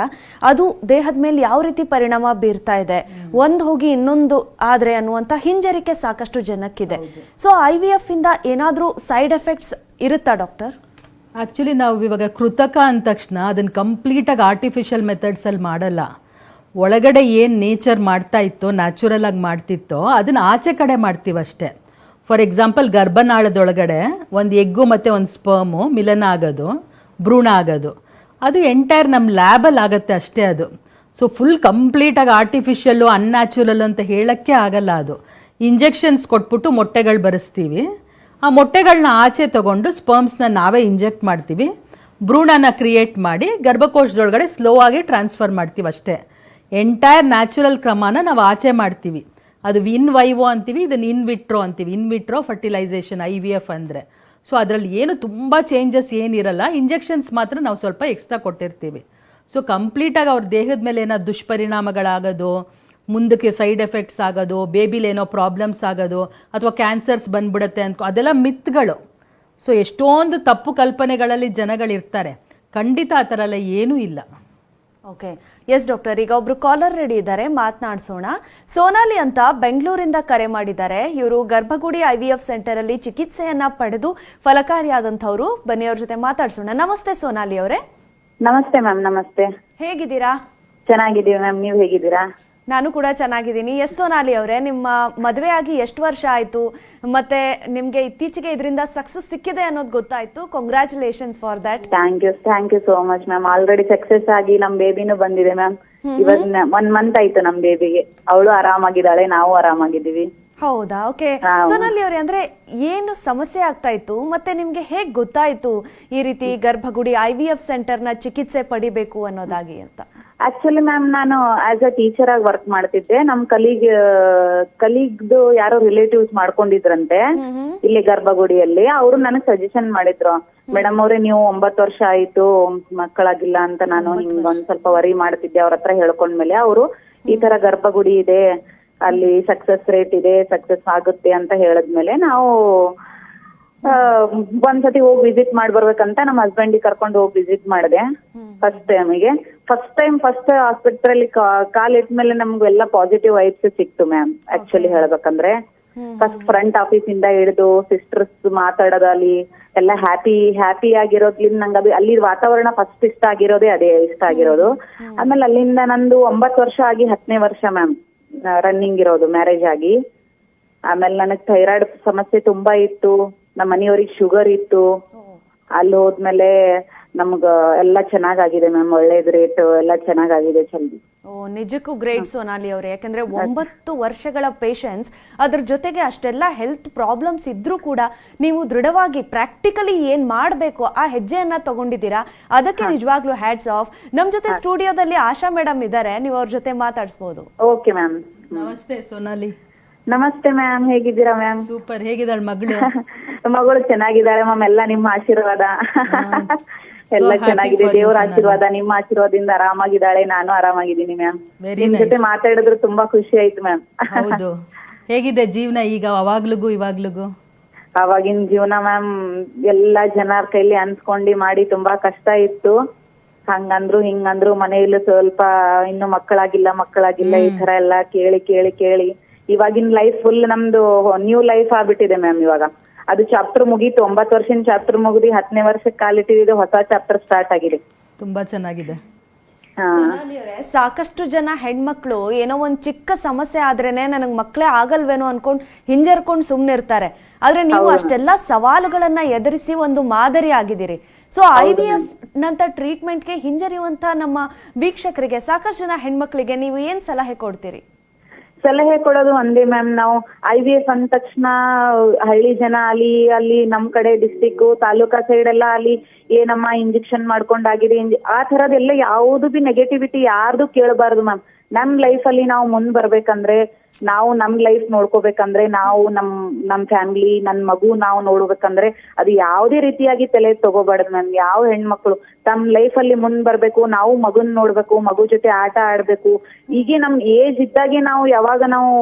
ಅದು ದೇಹದ ಮೇಲೆ ಯಾವ ರೀತಿ ಪರಿಣಾಮ ಬೀರ್ತಾ ಇದೆ. ಒಂದು ಹೋಗಿ ಇನ್ನೊಂದು ಆದ್ರೆ ಅನ್ನುವಂಥ ಹಿಂಜರಿಕೆ ಸಾಕಷ್ಟು ಜನಕ್ಕಿದೆ. ಸೊ ಐ ವಿ ಎಫ್ ಇಂದ ಏನಾದರೂ ಸೈಡ್ ಎಫೆಕ್ಟ್ಸ್ ಇರುತ್ತಾ ಡಾಕ್ಟರ್ ಆ್ಯಕ್ಚುಲಿ ನಾವು ಇವಾಗ ಕೃತಕ ಅಂದ ತಕ್ಷಣ ಅದನ್ನು ಕಂಪ್ಲೀಟಾಗಿ ಆರ್ಟಿಫಿಷಿಯಲ್ ಮೆಥಡ್ಸಲ್ಲಿ ಮಾಡಲ್ಲ. ಒಳಗಡೆ ಏನು ನೇಚರ್ ಮಾಡ್ತಾ ಇತ್ತೋ ನ್ಯಾಚುರಲ್ ಆಗಿ ಮಾಡ್ತಿತ್ತೋ, ಅದನ್ನು ಆಚೆ ಕಡೆ ಮಾಡ್ತೀವಷ್ಟೇ ಫಾರ್ ಎಕ್ಸಾಂಪಲ್ ಗರ್ಭನಾಳದೊಳಗಡೆ ಒಂದು ಎಗ್ಗು ಮತ್ತು ಒಂದು ಸ್ಪರ್ಮು ಮಿಲನ ಆಗೋದು, ಭ್ರೂಣ ಆಗೋದು. ಅದು ಎಂಟೈರ್ ನಮ್ಮ ಲ್ಯಾಬಲ್ಲಿ ಆಗುತ್ತೆ ಅಷ್ಟೇ ಅದು. ಸೊ ಫುಲ್ ಕಂಪ್ಲೀಟಾಗಿ ಆರ್ಟಿಫಿಷಿಯಲ್ಲು ಅನ್ನ್ಯಾಚುರಲ್ ಅಂತ ಹೇಳೋಕ್ಕೆ ಆಗಲ್ಲ ಅದು. ಇಂಜೆಕ್ಷನ್ಸ್ ಕೊಟ್ಬಿಟ್ಟು ಮೊಟ್ಟೆಗಳು ಬರೆಸ್ತೀವಿ. ಆ ಮೊಟ್ಟೆಗಳನ್ನ ಆಚೆ ತಗೊಂಡು ಸ್ಪರ್ಮ್ಸ್ನ ನಾವೇ ಇಂಜೆಕ್ಟ್ ಮಾಡ್ತೀವಿ. ಭ್ರೂಣನ ಕ್ರಿಯೇಟ್ ಮಾಡಿ ಗರ್ಭಕೋಶದೊಳಗಡೆ ಸ್ಲೋ ಆಗಿ ಟ್ರಾನ್ಸ್ಫರ್ ಮಾಡ್ತೀವಿ ಅಷ್ಟೇ. ಎಂಟೈರ್ ನ್ಯಾಚುರಲ್ ಕ್ರಮನ ನಾವು ಆಚೆ ಮಾಡ್ತೀವಿ. ಅದು ಇನ್ ವೈವೋ ಅಂತೀವಿ, ಇದನ್ನು ಇನ್ ವಿಟ್ರೋ ಅಂತೀವಿ. In vitro fertilisation, I V F ಅಂದರೆ. ಸೊ ಅದರಲ್ಲಿ ಏನು ತುಂಬ ಚೇಂಜಸ್ ಏನಿರಲ್ಲ, ಇಂಜೆಕ್ಷನ್ಸ್ ಮಾತ್ರ ನಾವು ಸ್ವಲ್ಪ ಎಕ್ಸ್ಟ್ರಾ ಕೊಟ್ಟಿರ್ತೀವಿ. ಸೊ ಕಂಪ್ಲೀಟಾಗಿ ಅವ್ರ ದೇಹದ ಮೇಲೆ ಏನಾದ್ರು ದುಷ್ಪರಿಣಾಮಗಳಾಗೋದು ಮುಂದಕ್ಕೆ ಸೈಡ್ ಎಫೆಕ್ಟ್ಸ್ ಆಗೋದು ಬೇಬಿಲಿ ಏನೋ ಪ್ರಾಬ್ಲಮ್ಸ್ ಆಗೋದು ಅಥವಾ ಕ್ಯಾನ್ಸರ್ಸ್ ಬಂದ್ಬಿಡುತ್ತೆ ಅಂತ ಅದೆಲ್ಲ ಮಿತ್ಗಳು. ಸೊ ಎಷ್ಟೊಂದು ತಪ್ಪು ಕಲ್ಪನೆಗಳಲ್ಲಿ ಜನಗಳಿರ್ತಾರೆ. ಖಂಡಿತ ಆ ಥರ ಎಲ್ಲ ಏನೂ ಇಲ್ಲ. ಓಕೆ ಎಸ್ ಡಾಕ್ಟರ್ ಈಗ ಒಬ್ರು ಕಾಲರ್ ರೆಡಿ ಇದ್ದಾರೆ. ಮಾತನಾಡಿಸೋಣ. ಸೋನಾಲಿ ಅಂತ ಬೆಂಗಳೂರಿಂದ ಕರೆ ಮಾಡಿದ್ದಾರೆ. ಇವರು ಗರ್ಭಗುಡಿ ಐ ವಿ ಎಫ್ ಸೆಂಟರ್ ಅಲ್ಲಿ ಚಿಕಿತ್ಸೆಯನ್ನ ಪಡೆದು ಫಲಕಾರಿಯಾದಂಥವ್ರು. ಬನ್ನಿ ಅವ್ರ ಜೊತೆ ಮಾತಾಡ್ಸೋಣ. ನಮಸ್ತೆ ಸೋನಾಲಿ ಅವರೇ. ನಮಸ್ತೆ ಮ್ಯಾಮ್ ನಮಸ್ತೆ. ಹೇಗಿದ್ದೀರಾ? ಚೆನ್ನಾಗಿದ್ದೀವಿ ಮ್ಯಾಮ್. ನೀವು ಹೇಗಿದ್ದೀರಾ? ನಾನು ಕೂಡ ಚೆನ್ನಾಗಿದ್ದೀನಿ. ಎಸ್ ಸೋನಾಲಿ ಅವರೇ ನಿಮ್ಮ ಮದುವೆ ಆಗಿ ಎಷ್ಟು ವರ್ಷ ಆಯ್ತು? ಮತ್ತೆ ನಿಮಗೆ ಇತ್ತೀಚೆಗೆ ಇದರಿಂದ ಸಕ್ಸಸ್ ಸಿಕ್ಕಿದೆ ಅನ್ನೋದು ಗೊತ್ತಾಯ್ತು. Congratulations for that thank you thank you so much ma'am already success ಆಗಿ ನಮ್ ಬೇಬಿನೂ ಬಂದಿದೆ ಮ್ಯಾಮ್ ಇವಾಗ ಒನ್ ಮಂತ್ ಆಯ್ತು ನಮ್ ಬೇಬಿಗೆ ಅವಳು ಆರಾಮಾಗಿದ್ದಾಳೆ ನಾವು ಆರಾಮಾಗಿದ್ದೀವಿ. ಹೌದಾ? ಓಕೆ ಹಾ. ಸೋನಾಲಿ ಅವರೇ ಅಂದ್ರೆ ಏನು ಸಮಸ್ಯೆ ಆಗ್ತಾ ಇತ್ತು? ಮತ್ತೆ ನಿಮ್ಗೆ ಹೇಗ್ ಗೊತ್ತಾಯ್ತು ಈ ರೀತಿ ಗರ್ಭಗುಡಿ ಐ ವಿ ಎಫ್ ಸೆಂಟರ್ನ ಚಿಕಿತ್ಸೆ ಪಡಿಬೇಕು ಅನ್ನೋದಾಗಿ ಅಂತ? ಆಕ್ಚುಲಿ ಮ್ಯಾಮ್ ನಾನು ಆಸ್ ಅ ಟೀಚರ್ ಆಗಿ ವರ್ಕ್ ಮಾಡ್ತಿದ್ದೆ. ನಮ್ ಕಲೀಗ್ ಕಲೀಗ್ದು ಯಾರೋ ರಿಲೇಟಿವ್ಸ್ ಮಾಡ್ಕೊಂಡಿದ್ರಂತೆ ಇಲ್ಲಿ ಗರ್ಭಗುಡಿಯಲ್ಲಿ. ಅವರು ನನಗೆ ಸಜೆಷನ್ ಮಾಡಿದ್ರು. ಮೇಡಮ್ ಅವ್ರೆ ನೀವು ಒಂಬತ್ತು ವರ್ಷ ಆಯ್ತು ಮಕ್ಕಳಾಗಿಲ್ಲ ಅಂತ ನಾನು ಹಿಂಗ್ ಒಂದ್ ಸ್ವಲ್ಪ ವರಿ ಮಾಡ್ತಿದ್ದೆ. ಅವ್ರ ಹತ್ರ ಹೇಳ್ಕೊಂಡ್ಮೇಲೆ ಅವರು ಈ ತರ ಗರ್ಭಗುಡಿ ಇದೆ. ಅಲ್ಲಿ ಸಕ್ಸಸ್ ರೇಟ್ ಇದೆ ಸಕ್ಸಸ್ ಆಗುತ್ತೆ ಅಂತ ಹೇಳಿದ್ಮೇಲೆ ನಾವು ಒಂದ್ಸತಿ ಹೋಗಿ ವಿಸಿಟ್ ಮಾಡಿ ಬರ್ಬೇಕಂತ ನಮ್ಮ ಹಸ್ಬೆಂಡ್ ಕರ್ಕೊಂಡು ಹೋಗಿ ವಿಸಿಟ್ ಮಾಡಿದೆ. ಫಸ್ಟ್ ಟೈಮಿಗೆ ಫಸ್ಟ್ ಟೈಮ್ ಫಸ್ಟ್ ಆಸ್ಪತ್ರೆಯಲ್ಲಿ ಕಾಲ್ ಇಟ್ಮೇಲೆ ನಮ್ಗೆ ಎಲ್ಲ ಪಾಸಿಟಿವ್ ವೈಬ್ಸ್ ಸಿಕ್ತು ಮ್ಯಾಮ್ ಆಕ್ಚುಲಿ ಹೇಳ್ಬೇಕಂದ್ರೆ. ಫಸ್ಟ್ ಫ್ರಂಟ್ ಆಫೀಸ್ ಇಂದ ಹಿಡಿದು ಸಿಸ್ಟರ್ಸ್ ಮಾತಾಡೋದಲ್ಲಿ ಎಲ್ಲ ಹ್ಯಾಪಿ ಹ್ಯಾಪಿ ಆಗಿರೋದ್ರಿಂದ ನಂಗೆ ಅದು ಅಲ್ಲಿ ವಾತಾವರಣ ಫಸ್ಟ್ ಇಷ್ಟ ಆಗಿರೋದೇ ಅದೇ ಇಷ್ಟ ಆಗಿರೋದು. ಆಮೇಲೆ ಅಲ್ಲಿಂದ ನಂದು ಒಂಬತ್ತು ವರ್ಷ ಆಗಿ ಹತ್ತನೇ ವರ್ಷ ಮ್ಯಾಮ್ ರನ್ನಿಂಗ್ ಇರೋದು ಮ್ಯಾರೇಜ್ ಆಗಿ. ಆಮೇಲೆ ನನಗೆ ಥೈರಾಯ್ಡ್ ಸಮಸ್ಯೆ ತುಂಬಾ ಇತ್ತು. ನಮ್ಮ ಮನೆಯವ್ರಿಗೆ ಶುಗರ್ ಇತ್ತು. ಅಲ್ಲಿ ಹೋದ್ಮೇಲೆ ನಮ್ಗ ಎಲ್ಲ ಚೆನ್ನಾಗಾಗಿದೆ ಮ್ಯಾಮ್, ಒಳ್ಳೇದ್ ರೇಟ್ ಎಲ್ಲ ಚೆನ್ನಾಗಾಗಿದೆ ಚಂದ. ನಿಜಕ್ಕೂ ಗ್ರೇಟ್ ಸೋನಾಲಿ ಅವರು. ಯಾಕಂದ್ರೆ ಒಂಬತ್ತು ವರ್ಷಗಳ ಪೇಷನ್ಸ್ ಅದ್ರ ಜೊತೆಗೆ ಅಷ್ಟೆಲ್ಲ ಹೆಲ್ತ್ ಪ್ರಾಬ್ಲಮ್ಸ್ ಇದ್ರೂ ಕೂಡ ನೀವು ದೃಢವಾಗಿ ಪ್ರಾಕ್ಟಿಕಲಿ ಏನ್ ಮಾಡಬೇಕು ಆ ಹೆಜ್ಜೆಯನ್ನ ತಗೊಂಡಿದ್ದೀರಾ? ಅದಕ್ಕೆ ನಿಜವಾಗ್ಲೂ ಹ್ಯಾಟ್ಸ್ ಆಫ್ ನಮ್ ಜೊತೆ ಸ್ಟುಡಿಯೋದಲ್ಲಿ ಆಶಾ ಮೇಡಮ್ ಇದ್ದಾರೆ ನೀವು ಅವ್ರ ಜೊತೆ ಮಾತಾಡಿಸಬಹುದು ಓಕೆ ಮ್ಯಾಮ್ ನಮಸ್ತೆ ಸೋನಾಲಿ. ನಮಸ್ತೆ ಮ್ಯಾಮ್ ಹೇಗಿದ್ದೀರಾ ಮ್ಯಾಮ್ ಸೂಪರ್. ಹೇಗಿದ್ದಾಳೆ ಮಗಳು? ಮಗಳು ಚೆನ್ನಾಗಿದ್ದಾಳೆ ಮ್ಯಾಮ್ ಎಲ್ಲ ನಿಮ್ಮ ಆಶೀರ್ವಾದ. ಎಲ್ಲ ಚೆನ್ನಾಗಿದೆ. ದೇವ್ರ ಆಶೀರ್ವಾದ ನಿಮ್ಮ ಆಶೀರ್ವಾದದಿಂದ ಆರಾಮಾಗಿದ್ದಾಳೆ ನಾನು ಆರಾಮಾಗಿದ್ದೀನಿ ಮ್ಯಾಮ್ ನಿಮ್ ಜೊತೆ ಮಾತಾಡಿದ್ರು ತುಂಬಾ ಖುಷಿ ಆಯ್ತು ಮ್ಯಾಮ್ ಹೌದು. ಹೇಗಿದೆ ಜೀವನ ಈಗ ಅವಾಗ್ಲಿಗೂ ಇವಾಗ್ಲಿಗೂ? ಅವಾಗಿನ ಜೀವನ ಮ್ಯಾಮ್ ಎಲ್ಲಾ ಜನರ ಕೈಲಿ ಅನ್ಸ್ಕೊಂಡಿ ಮಾಡಿ ತುಂಬಾ ಕಷ್ಟ ಇತ್ತು. ಹಂಗಂದ್ರು ಹಿಂಗಂದ್ರು ಮನೆಯಲ್ಲಿ ಸ್ವಲ್ಪ ಇನ್ನು ಮಕ್ಕಳಾಗಿಲ್ಲ ಮಕ್ಕಳಾಗಿಲ್ಲ ಈ ತರ ಎಲ್ಲಾ ಕೇಳಿ ಕೇಳಿ ಕೇಳಿ. ಇವಾಗಿನ ಲೈಫ್ ಫುಲ್ ನಮ್ದು ನ್ಯೂ ಲೈಫ್ ಆಗ್ಬಿಟ್ಟಿದೆ ಮ್ಯಾಮ್ ಇವಾಗ. ಅದು ಚಾಪ್ಟರ್ ಮುಗೀತು ಒಂಬತ್ತು ವರ್ಷದ ಚಾಪ್ಟರ್ ಮುಗಿದು ಹತ್ತನೇ ವರ್ಷಕ್ಕೆ ಕಾಲಿಟ್ಟಿದ್ದು ಹೊಸ ಚಾಪ್ಟರ್ ಸ್ಟಾರ್ಟ್ ಆಗಿದೆ. ತುಂಬಾ ಚೆನ್ನಾಗಿದೆ. ಸಾಕಷ್ಟು ಜನ ಹೆಣ್ಮಕ್ಳು ಏನೋ ಒಂದ್ ಚಿಕ್ಕ ಸಮಸ್ಯೆ ಆದ್ರೇನೆ ನನಗ್ ಮಕ್ಳೇ ಆಗಲ್ವೇನೋ ಅನ್ಕೊಂಡ್ ಹಿಂಜರ್ಕೊಂಡ್ ಸುಮ್ನೆ ಇರ್ತಾರೆ ಆದ್ರೆ ನೀವು ಅಷ್ಟೆಲ್ಲಾ ಸವಾಲುಗಳನ್ನ ಎದುರಿಸಿ ಒಂದು ಮಾದರಿ ಆಗಿದ್ದೀರಿ. ಸೊ ಐ ವಿ ಎಫ್ ನಂತ ಟ್ರೀಟ್ಮೆಂಟ್ಗೆ ಹಿಂಜರಿಯುವಂತ ನಮ್ಮ ವೀಕ್ಷಕರಿಗೆ ಸಾಕಷ್ಟು ಜನ ಹೆಣ್ಮಕ್ಳಿಗೆ ನೀವು ಏನ್ ಸಲಹೆ ಕೊಡ್ತೀರಿ? ಸಲಹೆ ಕೊಡೋದು ಒಂದೇ ಮ್ಯಾಮ್. ನಾವು ಐ ವಿ ಎಫ್ ಅಂದ ತಕ್ಷಣ ಹಳ್ಳಿ ಜನ ಅಲ್ಲಿ ಅಲ್ಲಿ ನಮ್ ಕಡೆ ಡಿಸ್ಟಿಕ್ ತಾಲೂಕಾ ಸೈಡ್ ಎಲ್ಲ ಅಲ್ಲಿ ಏನಮ್ಮ ಇಂಜೆಕ್ಷನ್ ಮಾಡ್ಕೊಂಡಾಗಿದೆ ಆ ತರದೆಲ್ಲ ಯಾವುದು ಬಿ ನೆಗೆಟಿವಿಟಿ ಯಾರ್ದು ಕೇಳಬಾರ್ದು ಮ್ಯಾಮ್. ನಮ್ ಲೈಫ್ ಅಲ್ಲಿ ನಾವು ಮುಂದ್ ಬರ್ಬೇಕಂದ್ರೆ, ನಾವು ನಮ್ ಲೈಫ್ ನೋಡ್ಕೋಬೇಕಂದ್ರೆ, ನಾವು ನಮ್ ನಮ್ ಫ್ಯಾಮಿಲಿ ನನ್ ಮಗು ನಾವು ನೋಡ್ಬೇಕಂದ್ರೆ, ಅದು ಯಾವ್ದೇ ರೀತಿಯಾಗಿ ತಲೆ ತಗೋಬಾರ್ದು ನನ್ ಯಾವ ಹೆಣ್ಮಕ್ಳು. ತಮ್ ಲೈಫ್ ಅಲ್ಲಿ ಮುಂದ್ ಬರ್ಬೇಕು, ನಾವು ಮಗುನ್ ನೋಡ್ಬೇಕು, ಮಗು ಜೊತೆ ಆಟ ಆಡ್ಬೇಕು. ಹೀಗೆ ನಮ್ ಏಜ್ ಇದ್ದಾಗೆ ನಾವು ಯಾವಾಗ ನಾವು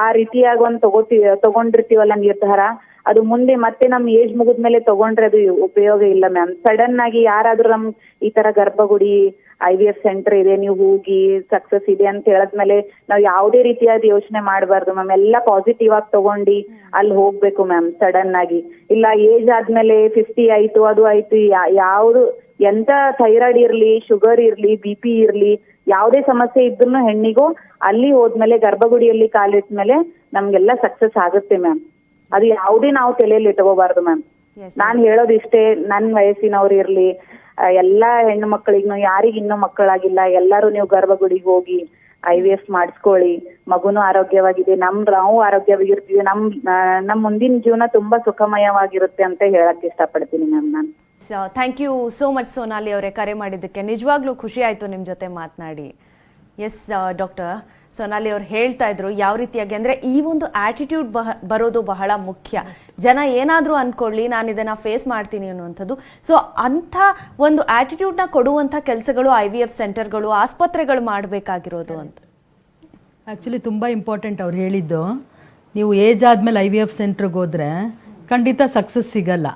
ಆ ರೀತಿಯಾಗಿ ಒಂದ್ ತಗೋತಿ, ತಗೊಂಡಿರ್ತೀವಲ್ಲ ನಿರ್ಧಾರ ಅದು ಮುಂದೆ ಮತ್ತೆ ನಮ್ ಏಜ್ ಮುಗಿದ್ಮೇಲೆ ತಗೊಂಡ್ರೆ ಅದು ಉಪಯೋಗ ಇಲ್ಲ ಮ್ಯಾಮ್ ಸಡನ್ ಆಗಿ ಯಾರಾದ್ರೂ ನಮ್ ಈ ತರ ಗರ್ಭಗುಡಿ ಐ ವಿ ಎಫ್ ಸೆಂಟರ್ ಇದೆ, ನೀವು ಹೋಗಿ ಸಕ್ಸಸ್ ಇದೆ ಅಂತ ಹೇಳದ್ಮೇಲೆ ನಾವು ಯಾವುದೇ ರೀತಿಯಾದ ಯೋಚನೆ ಮಾಡಬಾರ್ದು ಮ್ಯಾಮ್ ಎಲ್ಲ ಪಾಸಿಟಿವ್ ಆಗಿ ತಗೊಂಡಿ ಅಲ್ಲಿ ಹೋಗ್ಬೇಕು ಮ್ಯಾಮ್ ಸಡನ್ ಆಗಿ. ಇಲ್ಲ ಏಜ್ ಆದ್ಮೇಲೆ ಫಿಫ್ಟಿ ಆಯ್ತು, ಅದು ಆಯ್ತು ಯಾವ್ದು, ಎಂತ ಥೈರಾಯ್ಡ್ ಇರ್ಲಿ ಶುಗರ್ ಇರ್ಲಿ ಬಿ ಪಿ ಇರ್ಲಿ, ಯಾವುದೇ ಸಮಸ್ಯೆ ಇದ್ರು ಹೆಣ್ಣಿಗೂ ಅಲ್ಲಿ ಹೋದ್ಮೇಲೆ ಗರ್ಭಗುಡಿಯಲ್ಲಿ ಕಾಲಿಟ್ಮೇಲೆ ನಮ್ಗೆಲ್ಲ ಸಕ್ಸಸ್ ಆಗುತ್ತೆ ಮ್ಯಾಮ್ ಅದು ಯಾವುದೇ ನಾವು ತಲೆಯಲ್ಲಿ ಇಟ್ಕೋಬಾರ್ದು ಮ್ಯಾಮ್. ನಾನ್ ಹೇಳೋದು ಇಷ್ಟೇ ನನ್ ವಯಸ್ಸಿನವ್ರು ಇರ್ಲಿ ಎಲ್ಲಾ ಹೆಣ್ಣು ಮಕ್ಕಳಿಗೂ ಯಾರಿಗ ಇನ್ನೂ ಮಕ್ಕಳಾಗಿಲ್ಲ ಎಲ್ಲಾರು ನೀವು ಗರ್ಭಗುಡಿಗೆ ಹೋಗಿ ಐ ವಿ ಎಫ್ ಮಾಡಿಸ್ಕೊಳ್ಳಿ ಮಗುನು ಆರೋಗ್ಯವಾಗಿದೆ ನಮ್ ನಾವು ಆರೋಗ್ಯವಾಗಿರ್ತೀವಿ ನಮ್ ನಮ್ ಮುಂದಿನ ಜೀವನ ತುಂಬಾ ಸುಖಮಯವಾಗಿರುತ್ತೆ ಅಂತ ಹೇಳಕ್ ಇಷ್ಟಪಡ್ತೀನಿ ಮ್ಯಾಮ್ ನಾನು. Thank you so much Sonali ಅವರೇ ಕರೆ ಮಾಡಿದ್ದಕ್ಕೆ. ನಿಜವಾಗ್ಲೂ ಖುಷಿ ಆಯ್ತು ನಿಮ್ ಜೊತೆ ಮಾತನಾಡಿ. ಎಸ್ ಡಾಕ್ಟರ್ ಸೊನಾಲಿ ಅವ್ರು ಹೇಳ್ತಾ ಇದ್ರು ಯಾವ ರೀತಿಯಾಗಿ ಅಂದ್ರೆ ಈ ಒಂದು ಆಟಿಟ್ಯೂಡ್ ಬರೋದು ಬಹಳ ಮುಖ್ಯ. ಜನ ಏನಾದರೂ ಅನ್ಕೊಳ್ಳಿ, ನಾನು ಇದನ್ನ ಫೇಸ್ ಮಾಡ್ತೀನಿ ಅನ್ನುವಂಥದ್ದು. ಸೊ ಅಂಥ ಒಂದು ಆಟಿಟ್ಯೂಡ್ನ ಕೊಡುವಂಥ ಕೆಲಸಗಳು ಐ ವಿ ಎಫ್ ಸೆಂಟರ್ಗಳು ಆಸ್ಪತ್ರೆಗಳು ಮಾಡಬೇಕಾಗಿರೋದು ಅಂತ. ಆ್ಯಕ್ಚುಲಿ ತುಂಬ ಇಂಪಾರ್ಟೆಂಟ್ ಅವ್ರು ಹೇಳಿದ್ದು. ನೀವು ಏಜ್ ಆದಮೇಲೆ ಐ ವಿ ಎಫ್ ಸೆಂಟ್ರಿಗೆ ಹೋದರೆ ಖಂಡಿತ ಸಕ್ಸಸ್ ಸಿಗಲ್ಲ.